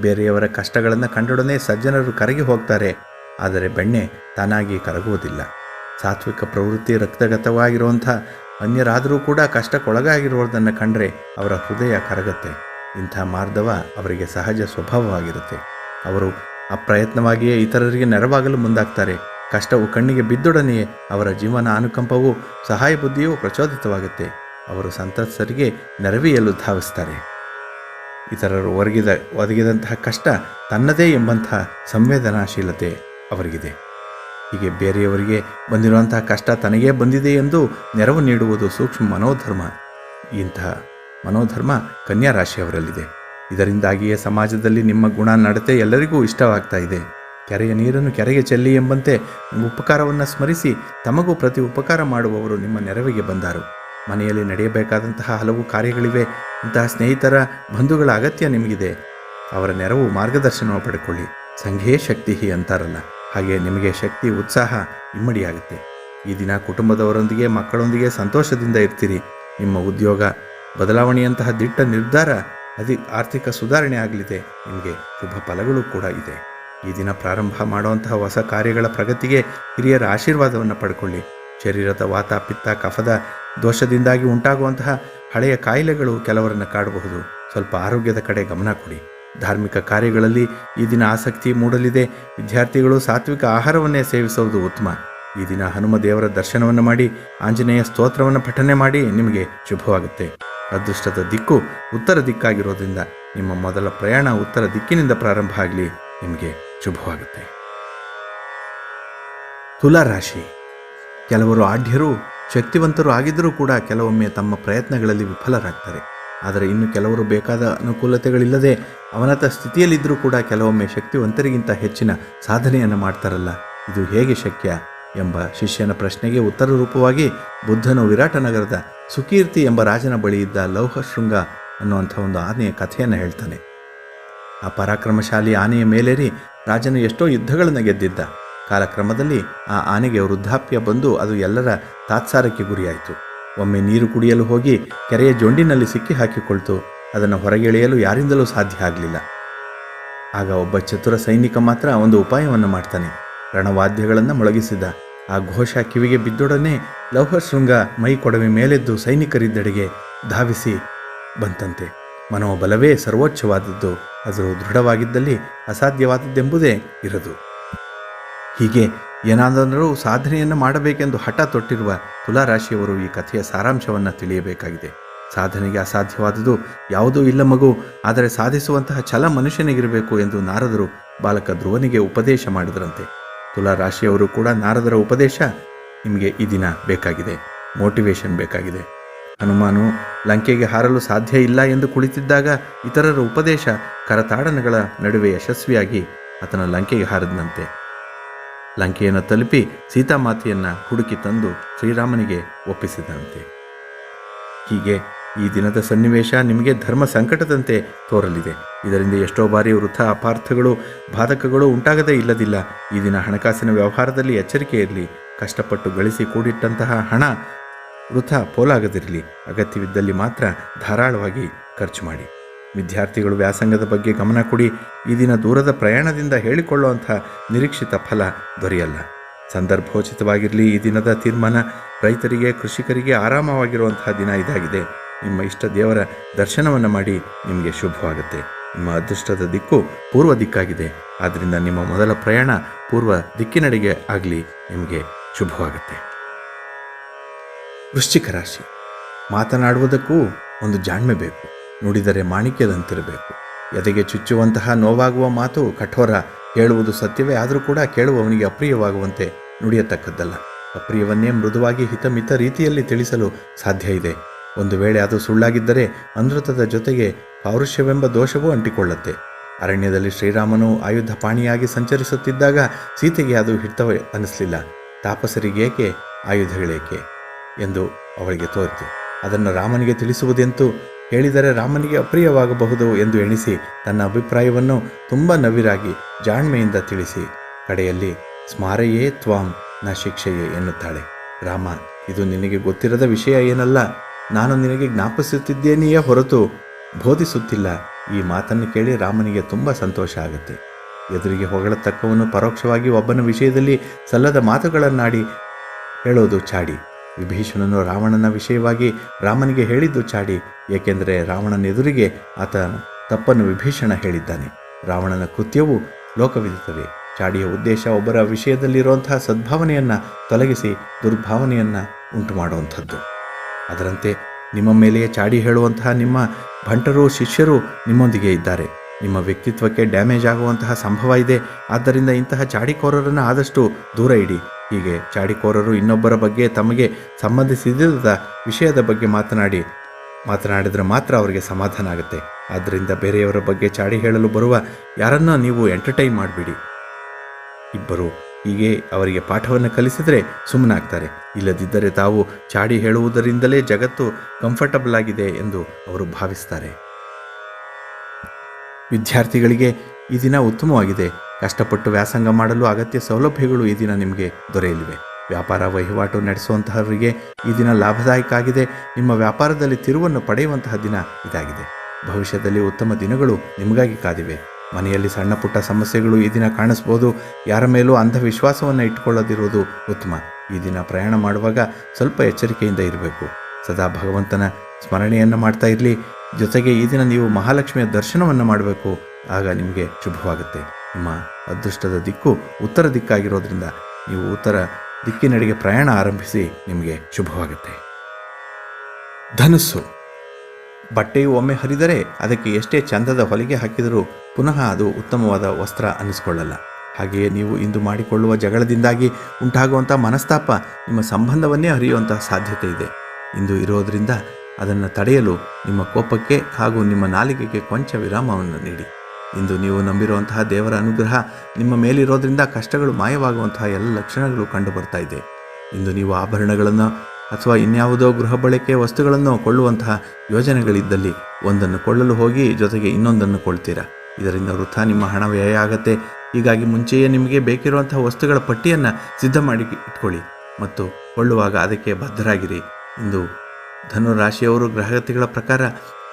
ಬೇರೆಯವರ ಕಷ್ಟಗಳನ್ನು ಕಂಡೊಡನೆ ಸಜ್ಜನರು ಕರಗಿ ಹೋಗ್ತಾರೆ. ಆದರೆ ಬೆಣ್ಣೆ ತಾನಾಗಿ ಕರಗುವುದಿಲ್ಲ. ಸಾತ್ವಿಕ ಪ್ರವೃತ್ತಿ ರಕ್ತಗತವಾಗಿರುವಂಥ ಅನ್ಯರಾದರೂ ಕೂಡ ಕಷ್ಟಕ್ಕೊಳಗಾಗಿರುವುದನ್ನು ಕಂಡರೆ ಅವರ ಹೃದಯ ಕರಗತ್ತೆ. ಇಂಥ ಮಾರ್ಧವ ಅವರಿಗೆ ಸಹಜ ಸ್ವಭಾವವಾಗಿರುತ್ತೆ. ಅವರು ಅಪ್ರಯತ್ನವಾಗಿಯೇ ಇತರರಿಗೆ ನೆರವಾಗಲು ಮುಂದಾಗ್ತಾರೆ. ಕಷ್ಟವು ಕಣ್ಣಿಗೆ ಬಿದ್ದೊಡನೆಯೇ ಅವರ ಜೀವನ ಅನುಕಂಪವು ಸಹಾಯ ಬುದ್ಧಿಯೂ ಪ್ರಚೋದಿತವಾಗುತ್ತೆ. ಅವರು ಸಂತ್ರಸ್ತರಿಗೆ ನೆರವಿಯಲು ಧಾವಿಸ್ತಾರೆ. ಇತರರು ಒರಗಿದ, ಒದಗಿದಂತಹ ಕಷ್ಟ ತನ್ನದೇ ಎಂಬಂತಹ ಸಂವೇದನಾಶೀಲತೆ ಅವರಿಗಿದೆ. ಹೀಗೆ ಬೇರೆಯವರಿಗೆ ಬಂದಿರುವಂತಹ ಕಷ್ಟ ತನಗೇ ಬಂದಿದೆ ಎಂದು ನೆರವು ನೀಡುವುದು ಸೂಕ್ಷ್ಮ ಮನೋಧರ್ಮ. ಇಂತಹ ಮನೋಧರ್ಮ ಕನ್ಯಾ ರಾಶಿಯವರಲ್ಲಿದೆ ಇದರಿಂದಾಗಿಯೇ ಸಮಾಜದಲ್ಲಿ ನಿಮ್ಮ ಗುಣ ನಡತೆ ಎಲ್ಲರಿಗೂ ಇಷ್ಟವಾಗ್ತಾ ಇದೆ. ಕೆರೆಯ ನೀರನ್ನು ಕೆರೆಗೆ ಚೆಲ್ಲಿ ಎಂಬಂತೆ ಉಪಕಾರವನ್ನು ಸ್ಮರಿಸಿ ತಮಗೂ ಪ್ರತಿ ಉಪಕಾರ ಮಾಡುವವರು ನಿಮ್ಮ ನೆರವಿಗೆ ಬಂದರು. ಮನೆಯಲ್ಲಿ ನಡೆಯಬೇಕಾದಂತಹ ಹಲವು ಕಾರ್ಯಗಳಿವೆ. ಇಂತಹ ಸ್ನೇಹಿತರ ಬಂಧುಗಳ ಅಗತ್ಯ ನಿಮಗಿದೆ. ಅವರ ನೆರವು ಮಾರ್ಗದರ್ಶನ ಪಡ್ಕೊಳ್ಳಿ. ಸಂಘೇ ಶಕ್ತಿ ಹಿ ಅಂತಾರಲ್ಲ. ಹಾಗೆ ನಿಮಗೆ ಶಕ್ತಿ, ಉತ್ಸಾಹ ಇಮ್ಮಡಿಯಾಗುತ್ತೆ. ಈ ದಿನ ಕುಟುಂಬದವರೊಂದಿಗೆ, ಮಕ್ಕಳೊಂದಿಗೆ ಸಂತೋಷದಿಂದ ಇರ್ತೀರಿ. ನಿಮ್ಮ ಉದ್ಯೋಗ, ಬದಲಾವಣೆಯಂತಹ ದಿಟ್ಟ ನಿರ್ಧಾರ ಅದಿ ಆರ್ಥಿಕ ಸುಧಾರಣೆ ಆಗಲಿದೆ. ನಿಮಗೆ ಶುಭ ಫಲಗಳು ಕೂಡ ಇದೆ. ಈ ದಿನ ಪ್ರಾರಂಭ ಮಾಡುವಂತಹ ಹೊಸ ಕಾರ್ಯಗಳ ಪ್ರಗತಿಗೆ ಹಿರಿಯರ ಆಶೀರ್ವಾದವನ್ನು ಪಡ್ಕೊಳ್ಳಿ. ಶರೀರದ ವಾತ, ಪಿತ್ತ, ಕಫದ ದೋಷದಿಂದಾಗಿ ಉಂಟಾಗುವಂತಹ ಹಳೆಯ ಕಾಯಿಲೆಗಳು ಕೆಲವರನ್ನು ಕಾಡಬಹುದು. ಸ್ವಲ್ಪ ಆರೋಗ್ಯದ ಕಡೆ ಗಮನ ಕೊಡಿ. ಧಾರ್ಮಿಕ ಕಾರ್ಯಗಳಲ್ಲಿ ಈ ದಿನ ಆಸಕ್ತಿ ಮೂಡಲಿದೆ. ವಿದ್ಯಾರ್ಥಿಗಳು ಸಾತ್ವಿಕ ಆಹಾರವನ್ನೇ ಸೇವಿಸುವುದು ಉತ್ತಮ. ಈ ದಿನ ಹನುಮ ದೇವರ ದರ್ಶನವನ್ನು ಮಾಡಿ, ಆಂಜನೇಯ ಸ್ತೋತ್ರವನ್ನು ಪಠನೆ ಮಾಡಿ ನಿಮಗೆ ಶುಭವಾಗುತ್ತೆ. ಅದೃಷ್ಟದ ದಿಕ್ಕು ಉತ್ತರ ದಿಕ್ಕಾಗಿರೋದ್ರಿಂದ ನಿಮ್ಮ ಮೊದಲ ಪ್ರಯಾಣ ಉತ್ತರ ದಿಕ್ಕಿನಿಂದ ಪ್ರಾರಂಭ ಆಗಲಿ ನಿಮಗೆ. ಶುಭವಾಗುತ್ತೆ. ತುಲಾರಾಶಿ ಕೆಲವರು ಆಢ್ಯರು, ಶಕ್ತಿವಂತರು ಆಗಿದ್ದರೂ ಕೂಡ ಕೆಲವೊಮ್ಮೆ ತಮ್ಮ ಪ್ರಯತ್ನಗಳಲ್ಲಿ ವಿಫಲರಾಗ್ತಾರೆ. ಆದರೆ ಇನ್ನು ಕೆಲವರು ಬೇಕಾದ ಅನುಕೂಲತೆಗಳಿಲ್ಲದೆ ಅವನತ ಸ್ಥಿತಿಯಲ್ಲಿದ್ದರೂ ಕೂಡ ಕೆಲವೊಮ್ಮೆ ಶಕ್ತಿವಂತರಿಗಿಂತ ಹೆಚ್ಚಿನ ಸಾಧನೆಯನ್ನು ಮಾಡ್ತಾರಲ್ಲ. ಇದು ಹೇಗೆ ಶಕ್ಯ? ಎಂಬ ಶಿಷ್ಯನ ಪ್ರಶ್ನೆಗೆ ಉತ್ತರ ರೂಪವಾಗಿ ಬುದ್ಧನು ವಿರಾಟನಗರದ ಸುಕೀರ್ತಿ ಎಂಬ ರಾಜನ ಬಳಿ ಇದ್ದ ಲೌಹಶೃಂಗ ಅನ್ನುವಂಥ ಒಂದು ಆನೆಯ ಕಥೆಯನ್ನು ಹೇಳ್ತಾನೆ. ಆ ಪರಾಕ್ರಮಶಾಲಿ ಆನೆಯ ಮೇಲೇರಿ ರಾಜನು ಎಷ್ಟೋ ಯುದ್ಧಗಳನ್ನು ಗೆದ್ದಿದ್ದ. ಕಾಲಕ್ರಮದಲ್ಲಿ ಆ ಆನೆಗೆ ವೃದ್ಧಾಪ್ಯ ಬಂದು ಅದು ಎಲ್ಲರ ತಾತ್ಸಾರಕ್ಕೆ ಗುರಿಯಾಯಿತು. ಒಮ್ಮೆ ನೀರು ಕುಡಿಯಲು ಹೋಗಿ ಕೆರೆಯ ಜೊಂಡಿನಲ್ಲಿ ಸಿಕ್ಕಿ ಹಾಕಿಕೊಳ್ತು. ಅದನ್ನು ಹೊರಗೆಳೆಯಲು ಯಾರಿಂದಲೂ ಸಾಧ್ಯ ಆಗಲಿಲ್ಲ. ಆಗ ಒಬ್ಬ ಚತುರ ಸೈನಿಕ ಮಾತ್ರ ಒಂದು ಉಪಾಯವನ್ನು ಮಾಡ್ತಾನೆ. ರಣವಾದ್ಯಗಳನ್ನು ಮೊಳಗಿಸಿದ. ಆ ಘೋಷ ಕಿವಿಗೆ ಬಿದ್ದೊಡನೆ ಲೌಹಶೃಂಗ ಮೈ ಕೊಡವೆ ಮೇಲೆದ್ದು ಸೈನಿಕರಿದ್ದಡೆಗೆ ಧಾವಿಸಿ ಬಂತಂತೆ. ಮನೋಬಲವೇ ಸರ್ವೋಚ್ಚವಾದದ್ದು. ಅದು ದೃಢವಾಗಿದ್ದಲ್ಲಿ ಅಸಾಧ್ಯವಾದದ್ದೆಂಬುದೇ ಇರದು. ಹೀಗೆ ಏನಾದರೂ ಸಾಧನೆಯನ್ನು ಮಾಡಬೇಕೆಂದು ಹಠ ತೊಟ್ಟಿರುವ ತುಲಾರಾಶಿಯವರು ಈ ಕಥೆಯ ಸಾರಾಂಶವನ್ನು ತಿಳಿಯಬೇಕಾಗಿದೆ. ಸಾಧನೆಗೆ ಅಸಾಧ್ಯವಾದುದು ಯಾವುದೂ ಇಲ್ಲ ಮಗು, ಆದರೆ ಸಾಧಿಸುವಂತಹ ಛಲ ಮನುಷ್ಯನಿಗಿರಬೇಕು ಎಂದು ನಾರದರು ಬಾಲಕ ಧ್ರುವನಿಗೆ ಉಪದೇಶ ಮಾಡಿದರಂತೆ. ತುಲಾರಾಶಿಯವರು ಕೂಡ ನಾರದರ ಉಪದೇಶ ನಿಮಗೆ ಈ ದಿನ ಬೇಕಾಗಿದೆ. ಮೋಟಿವೇಶನ್ ಬೇಕಾಗಿದೆ. ಹನುಮಾನು, ಲಂಕೆಗೆ ಹಾರಲು ಸಾಧ್ಯ ಇಲ್ಲ ಎಂದು ಕುಳಿತಿದ್ದಾಗ ಇತರರ ಉಪದೇಶ ಕರತಾಡನಗಳ ನಡುವೆ ಯಶಸ್ವಿಯಾಗಿ ಆತನ ಲಂಕೆಗೆ ಹಾರದಂತೆ. ಲಂಕೆಯನ್ನು ತಲುಪಿ ಸೀತಾಮಾತೆಯನ್ನು ಹುಡುಕಿ ತಂದು ಶ್ರೀರಾಮನಿಗೆ ಒಪ್ಪಿಸಿದಂತೆ. ಹೀಗೆ ಈ ದಿನದ ಸನ್ನಿವೇಶ ನಿಮಗೆ ಧರ್ಮ ಸಂಕಟದಂತೆ ತೋರಲಿದೆ. ಇದರಿಂದ ಎಷ್ಟೋ ಬಾರಿ ವೃಥ ಅಪಾರ್ಥಗಳು, ಬಾಧಕಗಳು ಉಂಟಾಗದೇ ಇಲ್ಲದಿಲ್ಲ. ಈ ದಿನ ಹಣಕಾಸಿನ ವ್ಯವಹಾರದಲ್ಲಿ ಎಚ್ಚರಿಕೆ ಇರಲಿ ಕಷ್ಟಪಟ್ಟು ಗಳಿಸಿ ಕೂಡಿಟ್ಟಂತಹ ಹಣ ವೃಥ ಪೋಲಾಗದಿರಲಿ, ಅಗತ್ಯವಿದ್ದಲ್ಲಿ ಮಾತ್ರ ಧಾರಾಳವಾಗಿ ಖರ್ಚು ಮಾಡಿ. ವಿದ್ಯಾರ್ಥಿಗಳು ವ್ಯಾಸಂಗದ ಬಗ್ಗೆ ಗಮನ ಕೊಡಿ, ಈ ದಿನ ದೂರದ ಪ್ರಯಾಣದಿಂದ ಹೇಳಿಕೊಳ್ಳುವಂಥ ನಿರೀಕ್ಷಿತ ಫಲ ದೊರೆಯಲ್ಲ. ಸಂದರ್ಭೋಚಿತವಾಗಿರಲಿ, ಈ ದಿನದ ತೀರ್ಮಾನ ರೈತರಿಗೆ, ಕೃಷಿಕರಿಗೆ ಆರಾಮವಾಗಿರುವಂತಹ ದಿನ ಇದಾಗಿದೆ. ನಿಮ್ಮ ಇಷ್ಟ ದೇವರ ದರ್ಶನವನ್ನು ಮಾಡಿ ನಿಮಗೆ ಶುಭವಾಗುತ್ತೆ. ನಿಮ್ಮ ಅದೃಷ್ಟದ ದಿಕ್ಕು ಪೂರ್ವ ದಿಕ್ಕಾಗಿದೆ. ಆದ್ದರಿಂದ ನಿಮ್ಮ ಮೊದಲ ಪ್ರಯಾಣ ಪೂರ್ವ ದಿಕ್ಕಿನಡೆಗೆ ಆಗಲಿ, ನಿಮಗೆ ಶುಭವಾಗುತ್ತೆ. ವೃಶ್ಚಿಕ ರಾಶಿ. ಮಾತನಾಡುವುದಕ್ಕೂ ಒಂದು ಜಾಣ್ಮೆ ಬೇಕು. ನುಡಿದರೆ ಮಾಣಿಕ್ಯದಂತಿರಬೇಕು. ಎದೆಗೆ ಚುಚ್ಚುವಂತಹ ನೋವಾಗುವ ಮಾತು ಕಠೋರ ಹೇಳುವುದು ಸತ್ಯವೇ. ಆದರೂ ಕೂಡ ಕೇಳುವವನಿಗೆ ಅಪ್ರಿಯವಾಗುವಂತೆ ನುಡಿಯತಕ್ಕದ್ದಲ್ಲ. ಅಪ್ರಿಯವನ್ನೇ ಮೃದುವಾಗಿ ಹಿತಮಿತ ರೀತಿಯಲ್ಲಿ ತಿಳಿಸಲು ಸಾಧ್ಯ ಇದೆ. ಒಂದು ವೇಳೆ ಅದು ಸುಳ್ಳಾಗಿದ್ದರೆ ಅನೃತದ ಜೊತೆಗೆ ಪೌರುಷ್ಯವೆಂಬ ದೋಷವೂ ಅಂಟಿಕೊಳ್ಳುತ್ತೆ. ಅರಣ್ಯದಲ್ಲಿ ಶ್ರೀರಾಮನು ಆಯುಧ ಪಾಣಿಯಾಗಿ ಸಂಚರಿಸುತ್ತಿದ್ದಾಗ ಸೀತೆಗೆ ಅದು ಹಿಡಿತವೇ ಅನ್ನಿಸಲಿಲ್ಲ. ತಾಪಸರಿಗೇಕೆ, ಆಯುಧಗಳೇಕೆ? ಎಂದು ಅವಳಿಗೆ ತೋರಿತು. ಅದನ್ನು ರಾಮನಿಗೆ ತಿಳಿಸುವುದೆಂತೂ ಹೇಳಿದರೆ ರಾಮನಿಗೆ ಅಪ್ರಿಯವಾಗಬಹುದು ಎಂದು ಎಣಿಸಿ ತನ್ನ ಅಭಿಪ್ರಾಯವನ್ನು ತುಂಬ ನವಿರಾಗಿ ಜಾಣ್ಮೆಯಿಂದ ತಿಳಿಸಿ ಕಡೆಯಲ್ಲಿ, ಸ್ಮಾರೆಯೇ ತ್ವಾಂ, ನ ಶಿಕ್ಷೆಯೇ ಎನ್ನುತ್ತಾಳೆ. ರಾಮ, ಇದು ನಿನಗೆ ಗೊತ್ತಿರದ ವಿಷಯ ಏನಲ್ಲ? ನಾನು ನಿನಗೆ ಜ್ಞಾಪಿಸುತ್ತಿದ್ದೇನೆಯೇ ಹೊರತು ಬೋಧಿಸುತ್ತಿಲ್ಲ. ಈ ಮಾತನ್ನು ಕೇಳಿ ರಾಮನಿಗೆ ತುಂಬ ಸಂತೋಷ ಆಗುತ್ತೆ. ಎದುರಿಗೆ ಹೊಗಳತಕ್ಕವನು ಪರೋಕ್ಷವಾಗಿ ಒಬ್ಬನ ವಿಷಯದಲ್ಲಿ ಸಲ್ಲದ ಮಾತುಗಳನ್ನಾಡಿ ಹೇಳೋದು ಚಾಡಿ. ವಿಭೀಷಣನು ರಾವಣನ ವಿಷಯವಾಗಿ ರಾಮನಿಗೆ ಹೇಳಿದ್ದು ಚಾಡಿ, ಏಕೆಂದರೆ ರಾವಣನೆದುರಿಗೆ ಆತ ತಪ್ಪನ್ನು ವಿಭೀಷಣ ಹೇಳಿದ್ದಾನೆ. ರಾವಣನ ಕೃತ್ಯವು ಲೋಕವಿದುತ್ತದೆ ಚಾಡಿಯ ಉದ್ದೇಶ ಒಬ್ಬರ ವಿಷಯದಲ್ಲಿರುವಂತಹ ಸದ್ಭಾವನೆಯನ್ನು ತೊಲಗಿಸಿ ದುರ್ಭಾವನೆಯನ್ನು ಉಂಟು ಮಾಡುವಂಥದ್ದು ಅದರಂತೆ ನಿಮ್ಮ ಮೇಲೆಯೇ ಚಾಡಿ ಹೇಳುವಂತಹ ನಿಮ್ಮ ಭಂಟರು, ಶಿಷ್ಯರು ನಿಮ್ಮೊಂದಿಗೆ ಇದ್ದಾರೆ. ನಿಮ್ಮ ವ್ಯಕ್ತಿತ್ವಕ್ಕೆ ಡ್ಯಾಮೇಜ್ ಆಗುವಂತಹ ಸಂಭವ ಇದೆ. ಆದ್ದರಿಂದ ಇಂತಹ ಚಾಡಿಕೋರರನ್ನು ಆದಷ್ಟು ದೂರ ಇಡಿ. ಹೀಗೆ ಚಾಡಿಕೋರರು ಇನ್ನೊಬ್ಬರ ಬಗ್ಗೆ ತಮಗೆ ಸಂಬಂಧಿಸಿದ ವಿಷಯದ ಬಗ್ಗೆ ಮಾತನಾಡಿ, ಮಾತನಾಡಿದರೆ ಮಾತ್ರ ಅವರಿಗೆ ಸಮಾಧಾನ ಆಗುತ್ತೆ. ಆದ್ದರಿಂದ ಬೇರೆಯವರ ಬಗ್ಗೆ ಚಾಡಿ ಹೇಳಲು ಬರುವ ಯಾರನ್ನ ನೀವು ಎಂಟರ್ಟೈನ್ ಮಾಡಿಬಿಡಿ. ಇಬ್ಬರು ಹೀಗೆ ಅವರಿಗೆ ಪಾಠವನ್ನು ಕಲಿಸಿದರೆ ಸುಮ್ಮನಾಗ್ತಾರೆ. ಇಲ್ಲದಿದ್ದರೆ ತಾವು ಚಾಡಿ ಹೇಳುವುದರಿಂದಲೇ ಜಗತ್ತು ಕಂಫರ್ಟಬಲ್ ಆಗಿದೆ ಎಂದು ಅವರು ಭಾವಿಸ್ತಾರೆ. ವಿದ್ಯಾರ್ಥಿಗಳಿಗೆ ಈ ದಿನ ಉತ್ತಮವಾಗಿದೆ. ಕಷ್ಟಪಟ್ಟು ವ್ಯಾಸಂಗ ಮಾಡಲು ಅಗತ್ಯ ಸೌಲಭ್ಯಗಳು ಈ ದಿನ ನಿಮಗೆ ದೊರೆಯಲಿವೆ. ವ್ಯಾಪಾರ ವಹಿವಾಟು ನಡೆಸುವಂತಹವರಿಗೆ ಈ ದಿನ ಲಾಭದಾಯಕ ಆಗಿದೆ ನಿಮ್ಮ ವ್ಯಾಪಾರದಲ್ಲಿ ತಿರುವನ್ನು ಪಡೆಯುವಂತಹ ದಿನ ಇದಾಗಿದೆ. ಭವಿಷ್ಯದಲ್ಲಿ ಉತ್ತಮ ದಿನಗಳು ನಿಮಗಾಗಿ ಕಾದಿವೆ. ಮನೆಯಲ್ಲಿ ಸಣ್ಣ ಪುಟ್ಟ ಸಮಸ್ಯೆಗಳು ಈ ದಿನ ಕಾಣಿಸಬಹುದು ಯಾರ ಮೇಲೂ ಅಂಧವಿಶ್ವಾಸವನ್ನು ಇಟ್ಟುಕೊಳ್ಳದಿರುವುದು ಉತ್ತಮ. ಈ ದಿನ ಪ್ರಯಾಣ ಮಾಡುವಾಗ ಸ್ವಲ್ಪ ಎಚ್ಚರಿಕೆಯಿಂದ ಇರಬೇಕು. ಸದಾ ಭಗವಂತನ ಸ್ಮರಣೆಯನ್ನು ಮಾಡ್ತಾ ಇರಲಿ. ಜೊತೆಗೆ ಈ ದಿನ ನೀವು ಮಹಾಲಕ್ಷ್ಮಿಯ ದರ್ಶನವನ್ನು ಮಾಡಬೇಕು. ಆಗ ನಿಮಗೆ ಶುಭವಾಗುತ್ತೆ. ನಿಮ್ಮ ಅದೃಷ್ಟದ ದಿಕ್ಕು ಉತ್ತರ ದಿಕ್ಕಾಗಿರೋದ್ರಿಂದ ನೀವು ಉತ್ತರ ದಿಕ್ಕಿನಡೆಗೆ ಪ್ರಯಾಣ ಆರಂಭಿಸಿ ನಿಮಗೆ ಶುಭವಾಗುತ್ತೆ. ಧನಸ್ಸು. ಬಟ್ಟೆಯು ಒಮ್ಮೆ ಹರಿದರೆ ಅದಕ್ಕೆ ಎಷ್ಟೇ ಚಂದದ ಹೊಲಿಗೆ ಹಾಕಿದರೂ ಪುನಃ ಅದು ಉತ್ತಮವಾದ ವಸ್ತ್ರ ಅನ್ನಿಸ್ಕೊಳ್ಳಲ್ಲ. ಹಾಗೆಯೇ ನೀವು ಇಂದು ಮಾಡಿಕೊಳ್ಳುವ ಜಗಳದಿಂದಾಗಿ ಉಂಟಾಗುವಂಥ ಮನಸ್ತಾಪ ನಿಮ್ಮ ಸಂಬಂಧವನ್ನೇ ಹರಿಯುವಂತಹ ಸಾಧ್ಯತೆ ಇದೆ. ಇಂದು ಇರೋದರಿಂದ ಅದನ್ನು ತಡೆಯಲು ನಿಮ್ಮ ಕೋಪಕ್ಕೆ ಹಾಗೂ ನಿಮ್ಮ ನಾಲಿಗೆಗೆ ಕೊಂಚ ವಿರಾಮವನ್ನು ನೀಡಿ. ಇಂದು ನೀವು ನಂಬಿರುವಂತಹ ದೇವರ ಅನುಗ್ರಹ ನಿಮ್ಮ ಮೇಲಿರೋದ್ರಿಂದ ಕಷ್ಟಗಳು ಮಾಯವಾಗುವಂತಹ ಎಲ್ಲ ಲಕ್ಷಣಗಳು ಕಂಡು ಬರ್ತಾ ಇದೆ. ಇಂದು ನೀವು ಆಭರಣಗಳನ್ನು ಅಥವಾ ಇನ್ಯಾವುದೋ ಗೃಹ ಬಳಕೆ ವಸ್ತುಗಳನ್ನು ಕೊಳ್ಳುವಂತಹ ಯೋಜನೆಗಳಿದ್ದಲ್ಲಿ ಒಂದನ್ನು ಕೊಳ್ಳಲು ಹೋಗಿ ಜೊತೆಗೆ ಇನ್ನೊಂದನ್ನು ಕೊಳ್ತೀರಾ ಇದರಿಂದ ವೃಥ ನಿಮ್ಮ ಹಣ ವ್ಯಯ ಆಗತ್ತೆ. ಹೀಗಾಗಿ ಮುಂಚೆಯೇ ನಿಮಗೆ ಬೇಕಿರುವಂತಹ ವಸ್ತುಗಳ ಪಟ್ಟಿಯನ್ನು ಸಿದ್ಧ ಮಾಡಿ ಇಟ್ಕೊಳ್ಳಿ ಮತ್ತು ಕೊಳ್ಳುವಾಗ ಅದಕ್ಕೆ ಬದ್ಧರಾಗಿರಿ. ಇಂದು ಧನುರಾಶಿಯವರು ಗ್ರಹಗತಿಗಳ ಪ್ರಕಾರ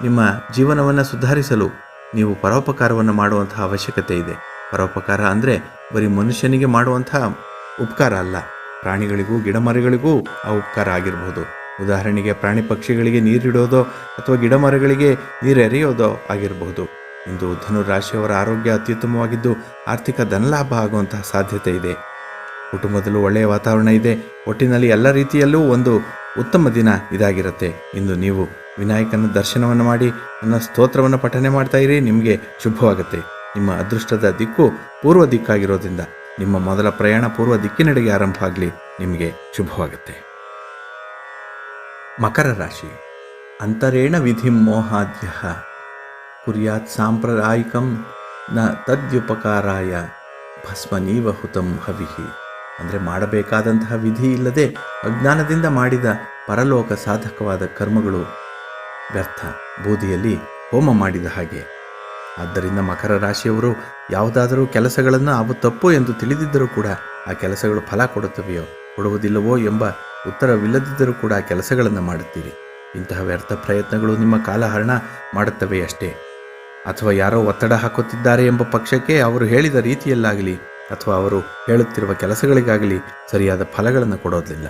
ನಿಮ್ಮ ಜೀವನವನ್ನು ಸುಧಾರಿಸಲು ನೀವು ಪರೋಪಕಾರವನ್ನು ಮಾಡುವಂತಹ ಅವಶ್ಯಕತೆ ಇದೆ. ಪರೋಪಕಾರ ಅಂದರೆ ಬರೀ ಮನುಷ್ಯನಿಗೆ ಮಾಡುವಂತಹ ಉಪಕಾರ ಅಲ್ಲ. ಪ್ರಾಣಿಗಳಿಗೂ, ಗಿಡಮರಗಳಿಗೂ ಆ ಉಪಕಾರ ಆಗಿರಬಹುದು ಉದಾಹರಣೆಗೆ ಪ್ರಾಣಿ ಪಕ್ಷಿಗಳಿಗೆ ನೀರಿಡೋದೋ ಅಥವಾ ಗಿಡಮರಗಳಿಗೆ ನೀರು ಎರೆಯೋದೋ ಆಗಿರಬಹುದು ಇಂದು ಧನುರಾಶಿಯವರ ಆರೋಗ್ಯ ಅತ್ಯುತ್ತಮವಾಗಿದ್ದು ಆರ್ಥಿಕ ಧನಲಾಭ ಆಗುವಂತಹ ಸಾಧ್ಯತೆ ಇದೆ. ಕುಟುಂಬದಲ್ಲೂ ಒಳ್ಳೆಯ ವಾತಾವರಣ ಇದೆ. ಒಟ್ಟಿನಲ್ಲಿ ಎಲ್ಲ ರೀತಿಯಲ್ಲೂ ಒಂದು ಉತ್ತಮ ದಿನ ಇದಾಗಿರುತ್ತೆ. ಇಂದು ನೀವು ವಿನಾಯಕನ ದರ್ಶನವನ್ನು ಮಾಡಿ ನನ್ನ ಸ್ತೋತ್ರವನ್ನು ಪಠನೆ ಮಾಡ್ತಾ ಇರಿ. ನಿಮಗೆ ಶುಭವಾಗುತ್ತೆ. ನಿಮ್ಮ ಅದೃಷ್ಟದ ದಿಕ್ಕು ಪೂರ್ವ ದಿಕ್ಕಾಗಿರೋದ್ರಿಂದ ನಿಮ್ಮ ಮೊದಲ ಪ್ರಯಾಣ ಪೂರ್ವ ದಿಕ್ಕಿನಡೆಗೆ ಆರಂಭ ಆಗಲಿ. ನಿಮಗೆ ಶುಭವಾಗುತ್ತೆ. ಮಕರ ರಾಶಿ. ಅಂತರೇಣ ವಿಧಿ ಮೋಹಾದ್ಯ. ಕುರ್ಯಾತ್ ಸಾಂಪ್ರದಾಯಿಕಂ ನ ತದ್ಯುಪಕಾರಾಯ ಭಸ್ಮನೀವ ಹುತಂ ಹವಿಹಿ. ಅಂದರೆ ಮಾಡಬೇಕಾದಂತಹ ವಿಧಿ ಇಲ್ಲದೆ ಅಜ್ಞಾನದಿಂದ ಮಾಡಿದ ಪರಲೋಕ ಸಾಧಕವಾದ ಕರ್ಮಗಳು ವ್ಯರ್ಥ. ಬೂದಿಯಲ್ಲಿ ಹೋಮ ಮಾಡಿದ ಹಾಗೆ. ಆದ್ದರಿಂದ ಮಕರ ರಾಶಿಯವರು ಯಾವುದಾದರೂ ಕೆಲಸಗಳನ್ನು ಅವು ತಪ್ಪು ಎಂದು ತಿಳಿದಿದ್ದರೂ ಕೂಡ ಆ ಕೆಲಸಗಳು ಫಲ ಕೊಡುತ್ತವೆಯೋ, ಕೊಡುವುದಿಲ್ಲವೋ ಎಂಬ ಉತ್ತರವಿಲ್ಲದಿದ್ದರೂ ಕೂಡ ಆ ಕೆಲಸಗಳನ್ನು ಮಾಡುತ್ತೀರಿ. ಇಂತಹ ವ್ಯರ್ಥ ಪ್ರಯತ್ನಗಳು ನಿಮ್ಮ ಕಾಲಹರಣ ಮಾಡುತ್ತವೆ ಅಷ್ಟೇ. ಅಥವಾ ಯಾರೋ ಒತ್ತಡ ಹಾಕುತ್ತಿದ್ದಾರೆ ಎಂಬ ಪಕ್ಷಕ್ಕೆ ಅವರು ಹೇಳಿದ ರೀತಿಯಲ್ಲಾಗಲಿ, ಅಥವಾ ಅವರು ಹೇಳುತ್ತಿರುವ ಕೆಲಸಗಳಿಗಾಗಲಿ ಸರಿಯಾದ ಫಲಗಳನ್ನು ಕೊಡೋದಿಲ್ಲ.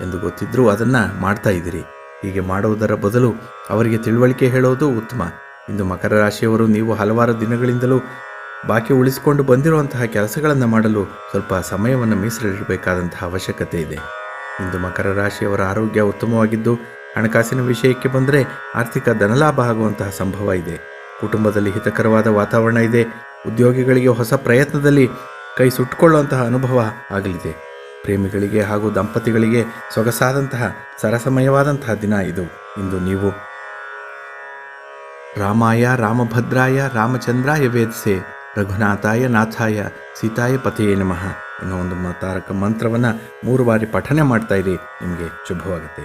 ಎಂದು ಗೊತ್ತಿದ್ದರೂ ಅದನ್ನು ಮಾಡ್ತಾ ಇದ್ದೀರಿ. ಹೀಗೆ ಮಾಡುವುದರ ಬದಲು ಅವರಿಗೆ ತಿಳುವಳಿಕೆ ಹೇಳೋದು ಉತ್ತಮ. ಇಂದು ಮಕರ ರಾಶಿಯವರು ನೀವು ಹಲವಾರು ದಿನಗಳಿಂದಲೂ ಬಾಕಿ ಉಳಿಸಿಕೊಂಡು ಬಂದಿರುವಂತಹ ಕೆಲಸಗಳನ್ನು ಮಾಡಲು ಸ್ವಲ್ಪ ಸಮಯವನ್ನು ಮೀಸಲಿಡಬೇಕಾದಂತಹ ಅವಶ್ಯಕತೆ ಇದೆ. ಇಂದು ಮಕರ ರಾಶಿಯವರ ಆರೋಗ್ಯ ಉತ್ತಮವಾಗಿದ್ದು, ಹಣಕಾಸಿನ ವಿಷಯಕ್ಕೆ ಬಂದರೆ ಆರ್ಥಿಕ ಧನಲಾಭ ಆಗುವಂತಹ ಸಂಭವ ಇದೆ. ಕುಟುಂಬದಲ್ಲಿ ಹಿತಕರವಾದ ವಾತಾವರಣ ಇದೆ. ಉದ್ಯೋಗಿಗಳಿಗೆ ಹೊಸ ಪ್ರಯತ್ನದಲ್ಲಿ ಕೈ ಸುಟ್ಟುಕೊಳ್ಳುವಂತಹ ಅನುಭವ ಆಗಲಿದೆ. ಪ್ರೇಮಿಗಳಿಗೆ ಹಾಗೂ ದಂಪತಿಗಳಿಗೆ ಸೊಗಸಾದಂತಹ ಸರಸಮಯವಾದಂತಹ ದಿನ ಇದು. ಇಂದು ನೀವು ರಾಮಾಯ, ರಾಮಭದ್ರಾಯ, ರಾಮಚಂದ್ರಾಯ ವೇದಿಸೆ, ರಘುನಾಥಾಯ, ನಾಥಾಯ, ಸೀತಾಯ ಪತಿಯೇ ನಮಃ ಅನ್ನೋ ಒಂದು ತಾರಕ ಮಂತ್ರವನ್ನು ಮೂರು ಬಾರಿ ಪಠನೆ ಮಾಡ್ತಾ ಇರಿ. ನಿಮಗೆ ಶುಭವಾಗುತ್ತೆ.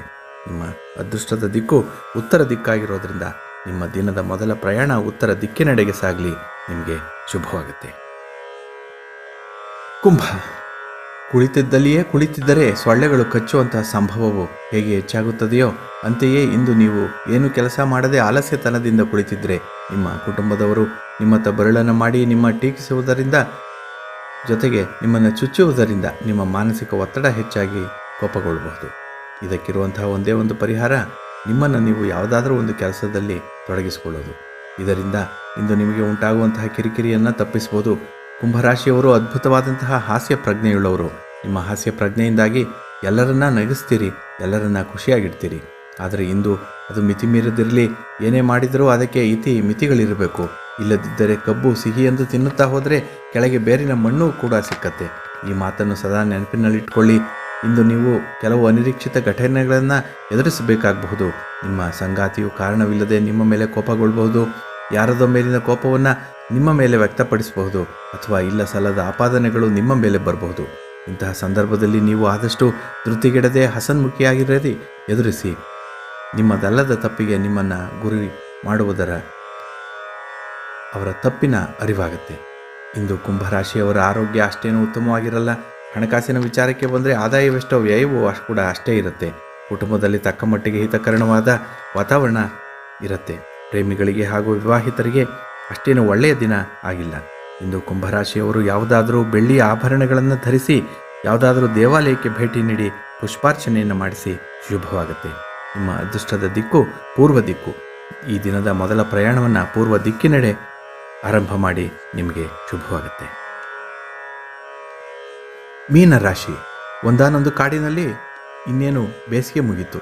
ನಿಮ್ಮ ಅದೃಷ್ಟದ ದಿಕ್ಕು ಉತ್ತರ ದಿಕ್ಕಾಗಿರೋದ್ರಿಂದ ನಿಮ್ಮ ದಿನದ ಮೊದಲ ಪ್ರಯಾಣ ಉತ್ತರ ದಿಕ್ಕಿನೆಡೆಗೆ ಸಾಗಲಿ. ನಿಮಗೆ ಶುಭವಾಗುತ್ತೆ. ಕುಂಭ. ಕುಳಿತಿದ್ದಲ್ಲಿಯೇ ಕುಳಿತಿದ್ದರೆ ಸೊಳ್ಳೆಗಳು ಕಚ್ಚುವಂತಹ ಸಂಭವವು ಹೇಗೆ ಹೆಚ್ಚಾಗುತ್ತದೆಯೋ, ಅಂತೆಯೇ ಇಂದು ನೀವು ಏನು ಕೆಲಸ ಮಾಡದೆ ಆಲಸ್ಯತನದಿಂದ ಕುಳಿತಿದ್ದರೆ ನಿಮ್ಮ ಕುಟುಂಬದವರು ನಿಮ್ಮತ್ತ ಬರಳನ್ನು ಮಾಡಿ ನಿಮ್ಮ ಟೀಕಿಸುವುದರಿಂದ, ಜೊತೆಗೆ ನಿಮ್ಮನ್ನು ಚುಚ್ಚುವುದರಿಂದ ನಿಮ್ಮ ಮಾನಸಿಕ ಒತ್ತಡ ಹೆಚ್ಚಾಗಿ ಕೋಪಗೊಳ್ಳಬಹುದು. ಇದಕ್ಕಿರುವಂತಹ ಒಂದೇ ಒಂದು ಪರಿಹಾರ, ನಿಮ್ಮನ್ನು ನೀವು ಯಾವುದಾದ್ರೂ ಒಂದು ಕೆಲಸದಲ್ಲಿ ತೊಡಗಿಸಿಕೊಳ್ಳೋದು. ಇದರಿಂದ ಇಂದು ನಿಮಗೆ ಉಂಟಾಗುವಂತಹ ಕಿರಿಕಿರಿಯನ್ನು ತಪ್ಪಿಸಬಹುದು. ಕುಂಭರಾಶಿಯವರು ಅದ್ಭುತವಾದಂತಹ ಹಾಸ್ಯ ಪ್ರಜ್ಞೆಯುಳ್ಳವರು. ನಿಮ್ಮ ಹಾಸ್ಯ ಪ್ರಜ್ಞೆಯಿಂದಾಗಿ ಎಲ್ಲರನ್ನ ನಗಿಸ್ತೀರಿ, ಎಲ್ಲರನ್ನ ಖುಷಿಯಾಗಿಡ್ತೀರಿ. ಆದರೆ ಇಂದು ಅದು ಮಿತಿ ಮೀರದಿರಲಿ ಏನೇ ಮಾಡಿದರೂ ಅದಕ್ಕೆ ಇತಿ ಮಿತಿಗಳಿರಬೇಕು. ಇಲ್ಲದಿದ್ದರೆ ಕಬ್ಬು ಸಿಹಿ ಎಂದು ತಿನ್ನುತ್ತಾ ಹೋದರೆ ಕೆಳಗೆ ಬೇರಿನ ಮಣ್ಣು ಕೂಡ ಸಿಕ್ಕತ್ತೆ. ಈ ಮಾತನ್ನು ಸದಾ ನೆನಪಿನಲ್ಲಿಟ್ಕೊಳ್ಳಿ. ಇಂದು ನೀವು ಕೆಲವು ಅನಿರೀಕ್ಷಿತ ಘಟನೆಗಳನ್ನು ಎದುರಿಸಬೇಕಾಗಬಹುದು. ನಿಮ್ಮ ಸಂಗಾತಿಯು ಕಾರಣವಿಲ್ಲದೆ ನಿಮ್ಮ ಮೇಲೆ ಕೋಪಗೊಳ್ಳಬಹುದು ಯಾರದೋ ಮೇಲಿನ ಕೋಪವನ್ನು ನಿಮ್ಮ ಮೇಲೆ ವ್ಯಕ್ತಪಡಿಸಬಹುದು ಅಥವಾ ಇಲ್ಲ ಸಲ್ಲದ ಆಪಾದನೆಗಳು ನಿಮ್ಮ ಮೇಲೆ ಬರಬಹುದು. ಇಂತಹ ಸಂದರ್ಭದಲ್ಲಿ ನೀವು ಆದಷ್ಟು ಧೃತಿಗೆಡದೆ ಹಸನ್ಮುಖಿಯಾಗಿರದೆ ಎದುರಿಸಿ. ನಿಮ್ಮದಲ್ಲದ ತಪ್ಪಿಗೆ ನಿಮ್ಮನ್ನು ಗುರಿ ಮಾಡುವುದರ ಅವರ ತಪ್ಪಿನ ಅರಿವಾಗುತ್ತೆ. ಇಂದು ಕುಂಭರಾಶಿಯವರ ಆರೋಗ್ಯ ಅಷ್ಟೇನೂ ಉತ್ತಮವಾಗಿರಲ್ಲ. ಹಣಕಾಸಿನ ವಿಚಾರಕ್ಕೆ ಬಂದರೆ ಆದಾಯವೆಷ್ಟೋ ವ್ಯಯವೂ ಅಷ್ಟು ಕೂಡ ಅಷ್ಟೇ ಇರುತ್ತೆ. ಕುಟುಂಬದಲ್ಲಿ ತಕ್ಕ ಮಟ್ಟಿಗೆ ಹಿತಕರಣವಾದ ವಾತಾವರಣ ಇರುತ್ತೆ. ಪ್ರೇಮಿಗಳಿಗೆ ಹಾಗೂ ವಿವಾಹಿತರಿಗೆ ಅಷ್ಟೇನು ಒಳ್ಳೆಯ ದಿನ ಆಗಿಲ್ಲ. ಇಂದು ಕುಂಭರಾಶಿಯವರು ಯಾವುದಾದರೂ ಬೆಳ್ಳಿಯ ಆಭರಣಗಳನ್ನು ಧರಿಸಿ, ಯಾವುದಾದರೂ ದೇವಾಲಯಕ್ಕೆ ಭೇಟಿ ನೀಡಿ ಪುಷ್ಪಾರ್ಚನೆಯನ್ನು ಮಾಡಿಸಿ ಶುಭವಾಗುತ್ತೆ. ನಿಮ್ಮ ಅದೃಷ್ಟದ ದಿಕ್ಕು ಪೂರ್ವ ದಿಕ್ಕು. ಈ ದಿನದ ಮೊದಲ ಪ್ರಯಾಣವನ್ನು ಪೂರ್ವ ದಿಕ್ಕಿನೆಡೆ ಆರಂಭ ಮಾಡಿ ನಿಮಗೆ ಶುಭವಾಗುತ್ತೆ. ಮೀನ ರಾಶಿ. ಒಂದಾನೊಂದು ಕಾಡಿನಲ್ಲಿ ಇನ್ನೇನು ಬೇಸಿಗೆ ಮುಗೀತು.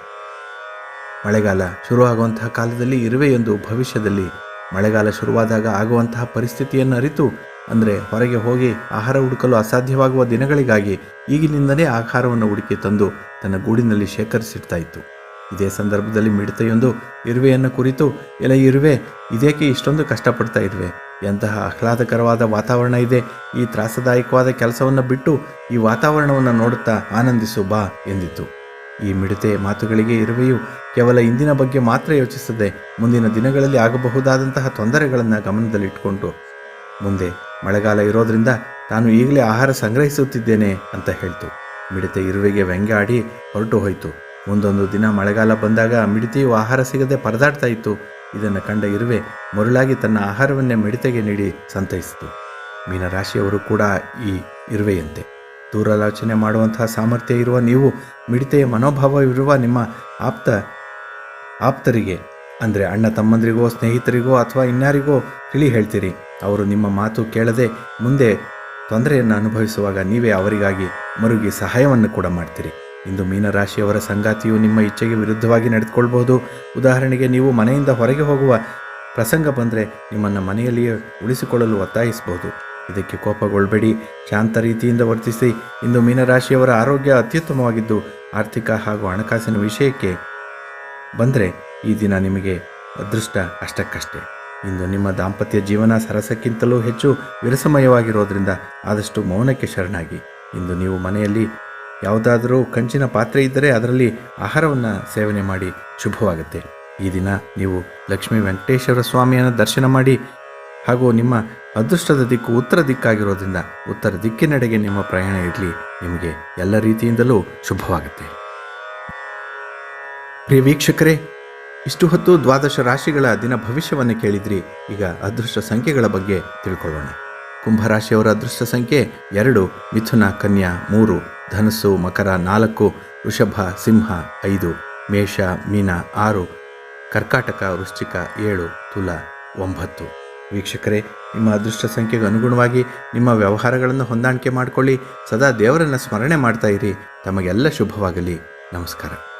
ಮಳೆಗಾಲ ಶುರುವಾಗುವಂತಹ ಕಾಲದಲ್ಲಿ ಇರುವೆಯೊಂದು ಭವಿಷ್ಯದಲ್ಲಿ ಮಳೆಗಾಲ ಶುರುವಾದಾಗ ಆಗುವಂತಹ ಪರಿಸ್ಥಿತಿಯನ್ನು ಅರಿತು ಅಂದರೆ ಹೊರಗೆ ಹೋಗಿ ಆಹಾರ ಹುಡುಕಲು ಅಸಾಧ್ಯವಾಗುವ ದಿನಗಳಿಗಾಗಿ ಈಗಿನಿಂದಲೇ ಆಹಾರವನ್ನು ಹುಡುಕಿ ತಂದು ತನ್ನ ಗೂಡಿನಲ್ಲಿ ಶೇಖರಿಸಿಡ್ತಾ ಇತ್ತು. ಇದೇ ಸಂದರ್ಭದಲ್ಲಿ ಮಿಡತೆಯೊಂದು ಇರುವೆಯನ್ನು ಕುರಿತು, ಎಲ ಇರುವೆ, ಇದೇಕೆ ಇಷ್ಟೊಂದು ಕಷ್ಟಪಡ್ತಾ ಇರುವೆ? ಎಂತಹ ಆಹ್ಲಾದಕರವಾದ ವಾತಾವರಣ ಇದೆ. ಈ ತ್ರಾಸದಾಯಕವಾದ ಕೆಲಸವನ್ನು ಬಿಟ್ಟು ಈ ವಾತಾವರಣವನ್ನು ನೋಡುತ್ತಾ ಆನಂದಿಸು ಬಾ ಎಂದಿತು ಈ ಮಿಡತೆ ಮಾತುಗಳಿಗೆ ಇರುವೆಯು ಕೇವಲ ಇಂದಿನ ಬಗ್ಗೆ ಮಾತ್ರ ಯೋಚಿಸದೆ ಮುಂದಿನ ದಿನಗಳಲ್ಲಿ ಆಗಬಹುದಾದಂತಹ ತೊಂದರೆಗಳನ್ನು ಗಮನದಲ್ಲಿಟ್ಟುಕೊಂಡು ಮುಂದೆ ಮಳೆಗಾಲ ಇರೋದ್ರಿಂದ ತಾನು ಈಗಲೇ ಆಹಾರ ಸಂಗ್ರಹಿಸುತ್ತಿದ್ದೇನೆ ಅಂತ ಹೇಳ್ತು. ಮಿಡತೆ ಇರುವೆಗೆ ವ್ಯಂಗ್ಯ ಆಡಿ ಹೊರಟು ಹೋಯಿತು. ಮುಂದೊಂದು ದಿನ ಮಳೆಗಾಲ ಬಂದಾಗ ಮಿಡತೆಯು ಆಹಾರ ಸಿಗದೆ ಪರದಾಡ್ತಾ ಇತ್ತು. ಇದನ್ನು ಕಂಡ ಇರುವೆ ಮರುಳಾಗಿ ತನ್ನ ಆಹಾರವನ್ನೇ ಮಿಡತೆಗೆ ನೀಡಿ ಸಂತೈಸಿತು. ಮೀನರಾಶಿಯವರು ಕೂಡ ಈ ಇರುವೆಯಂತೆ. ದೂರಾಲೋಚನೆ ಮಾಡುವಂತಹ ಸಾಮರ್ಥ್ಯ ಇರುವ ನೀವು, ಮಿಡತೆಯ ಮನೋಭಾವವಿರುವ ನಿಮ್ಮ ಆಪ್ತ, ಆಪ್ತರಿಗೆ, ಅಂದರೆ ಅಣ್ಣ ತಮ್ಮಂದರಿಗೋ, ಸ್ನೇಹಿತರಿಗೋ ಅಥವಾ ಇನ್ಯಾರಿಗೋ ತಿಳಿ ಹೇಳ್ತೀರಿ. ಅವರು ನಿಮ್ಮ ಮಾತು ಕೇಳದೆ ಮುಂದೆ ತೊಂದರೆಯನ್ನು ಅನುಭವಿಸುವಾಗ ನೀವೇ ಅವರಿಗಾಗಿ ಮರುಗಿ ಸಹಾಯವನ್ನು ಕೂಡ ಮಾಡ್ತೀರಿ. ಇಂದು ಮೀನರಾಶಿಯವರ ಸಂಗಾತಿಯು ನಿಮ್ಮ ಇಚ್ಛೆಗೆ ವಿರುದ್ಧವಾಗಿ ನಡೆದುಕೊಳ್ಬಹುದು. ಉದಾಹರಣೆಗೆ ನೀವು ಮನೆಯಿಂದ ಹೊರಗೆ ಹೋಗುವ ಪ್ರಸಂಗ ಬಂದರೆ ನಿಮ್ಮನ್ನು ಮನೆಯಲ್ಲಿಯೇ ಉಳಿಸಿಕೊಳ್ಳಲು ಒತ್ತಾಯಿಸಬಹುದು. ಇದಕ್ಕೆ ಕೋಪಗೊಳ್ಬೇಡಿ ಶಾಂತ ರೀತಿಯಿಂದ ವರ್ತಿಸಿ. ಇಂದು ಮೀನರಾಶಿಯವರ ಆರೋಗ್ಯ ಅತ್ಯುತ್ತಮವಾಗಿದ್ದು, ಆರ್ಥಿಕ ಹಾಗೂ ಹಣಕಾಸಿನ ವಿಷಯಕ್ಕೆ ಬಂದರೆ ಈ ದಿನ ನಿಮಗೆ ಅದೃಷ್ಟ ಅಷ್ಟಕ್ಕಷ್ಟೇ. ಇಂದು ನಿಮ್ಮ ದಾಂಪತ್ಯ ಜೀವನ ಸರಸಕ್ಕಿಂತಲೂ ಹೆಚ್ಚು ವಿರಸಮಯವಾಗಿರೋದ್ರಿಂದ ಆದಷ್ಟು ಮೌನಕ್ಕೆ ಶರಣಾಗಿ. ಇಂದು ನೀವು ಮನೆಯಲ್ಲಿ ಯಾವುದಾದರೂ ಕಂಚಿನ ಪಾತ್ರೆ ಇದ್ದರೆ ಅದರಲ್ಲಿ ಆಹಾರವನ್ನು ಸೇವನೆ ಮಾಡಿ, ಶುಭವಾಗುತ್ತೆ. ಈ ದಿನ ನೀವು ಲಕ್ಷ್ಮೀ ವೆಂಕಟೇಶ್ವರ ಸ್ವಾಮಿಯನ್ನು ದರ್ಶನ ಮಾಡಿ ಹಾಗೂ ನಿಮ್ಮ ಅದೃಷ್ಟದ ದಿಕ್ಕು ಉತ್ತರ ದಿಕ್ಕಾಗಿರೋದ್ರಿಂದ ಉತ್ತರ ದಿಕ್ಕಿನೆಡೆಗೆ ನಿಮ್ಮ ಪ್ರಯಾಣ ಇರಲಿ. ನಿಮಗೆ ಎಲ್ಲ ರೀತಿಯಿಂದಲೂ ಶುಭವಾಗುತ್ತೆ. ಪ್ರಿಯ ವೀಕ್ಷಕರೇ, ಇಷ್ಟು ಹೊತ್ತು ದ್ವಾದಶ ರಾಶಿಗಳ ದಿನ ಭವಿಷ್ಯವನ್ನು ಕೇಳಿದ್ರಿ. ಈಗ ಅದೃಷ್ಟ ಸಂಖ್ಯೆಗಳ ಬಗ್ಗೆ ತಿಳ್ಕೊಳ್ಳೋಣ. ಕುಂಭರಾಶಿಯವರ ಅದೃಷ್ಟ ಸಂಖ್ಯೆ ಎರಡು, ಮಿಥುನ ಕನ್ಯಾ ಮೂರು, ಧನಸ್ಸು ಮಕರ ನಾಲ್ಕು, ವೃಷಭ ಸಿಂಹ ಐದು, ಮೇಷ ಮೀನ ಆರು, ಕರ್ಕಾಟಕ ವೃಶ್ಚಿಕ ಏಳು, ತುಲಾ ಒಂಬತ್ತು. ವೀಕ್ಷಕರೇ, ನಿಮ್ಮ ಅದೃಷ್ಟ ಸಂಖ್ಯೆಗೆ ಅನುಗುಣವಾಗಿ ನಿಮ್ಮ ವ್ಯವಹಾರಗಳನ್ನು ಹೊಂದಾಣಿಕೆ ಮಾಡಿಕೊಳ್ಳಿ. ಸದಾ ದೇವರನ್ನು ಸ್ಮರಣೆ ಮಾಡ್ತಾ ಇರಿ. ತಮಗೆಲ್ಲ ಶುಭವಾಗಲಿ. ನಮಸ್ಕಾರ.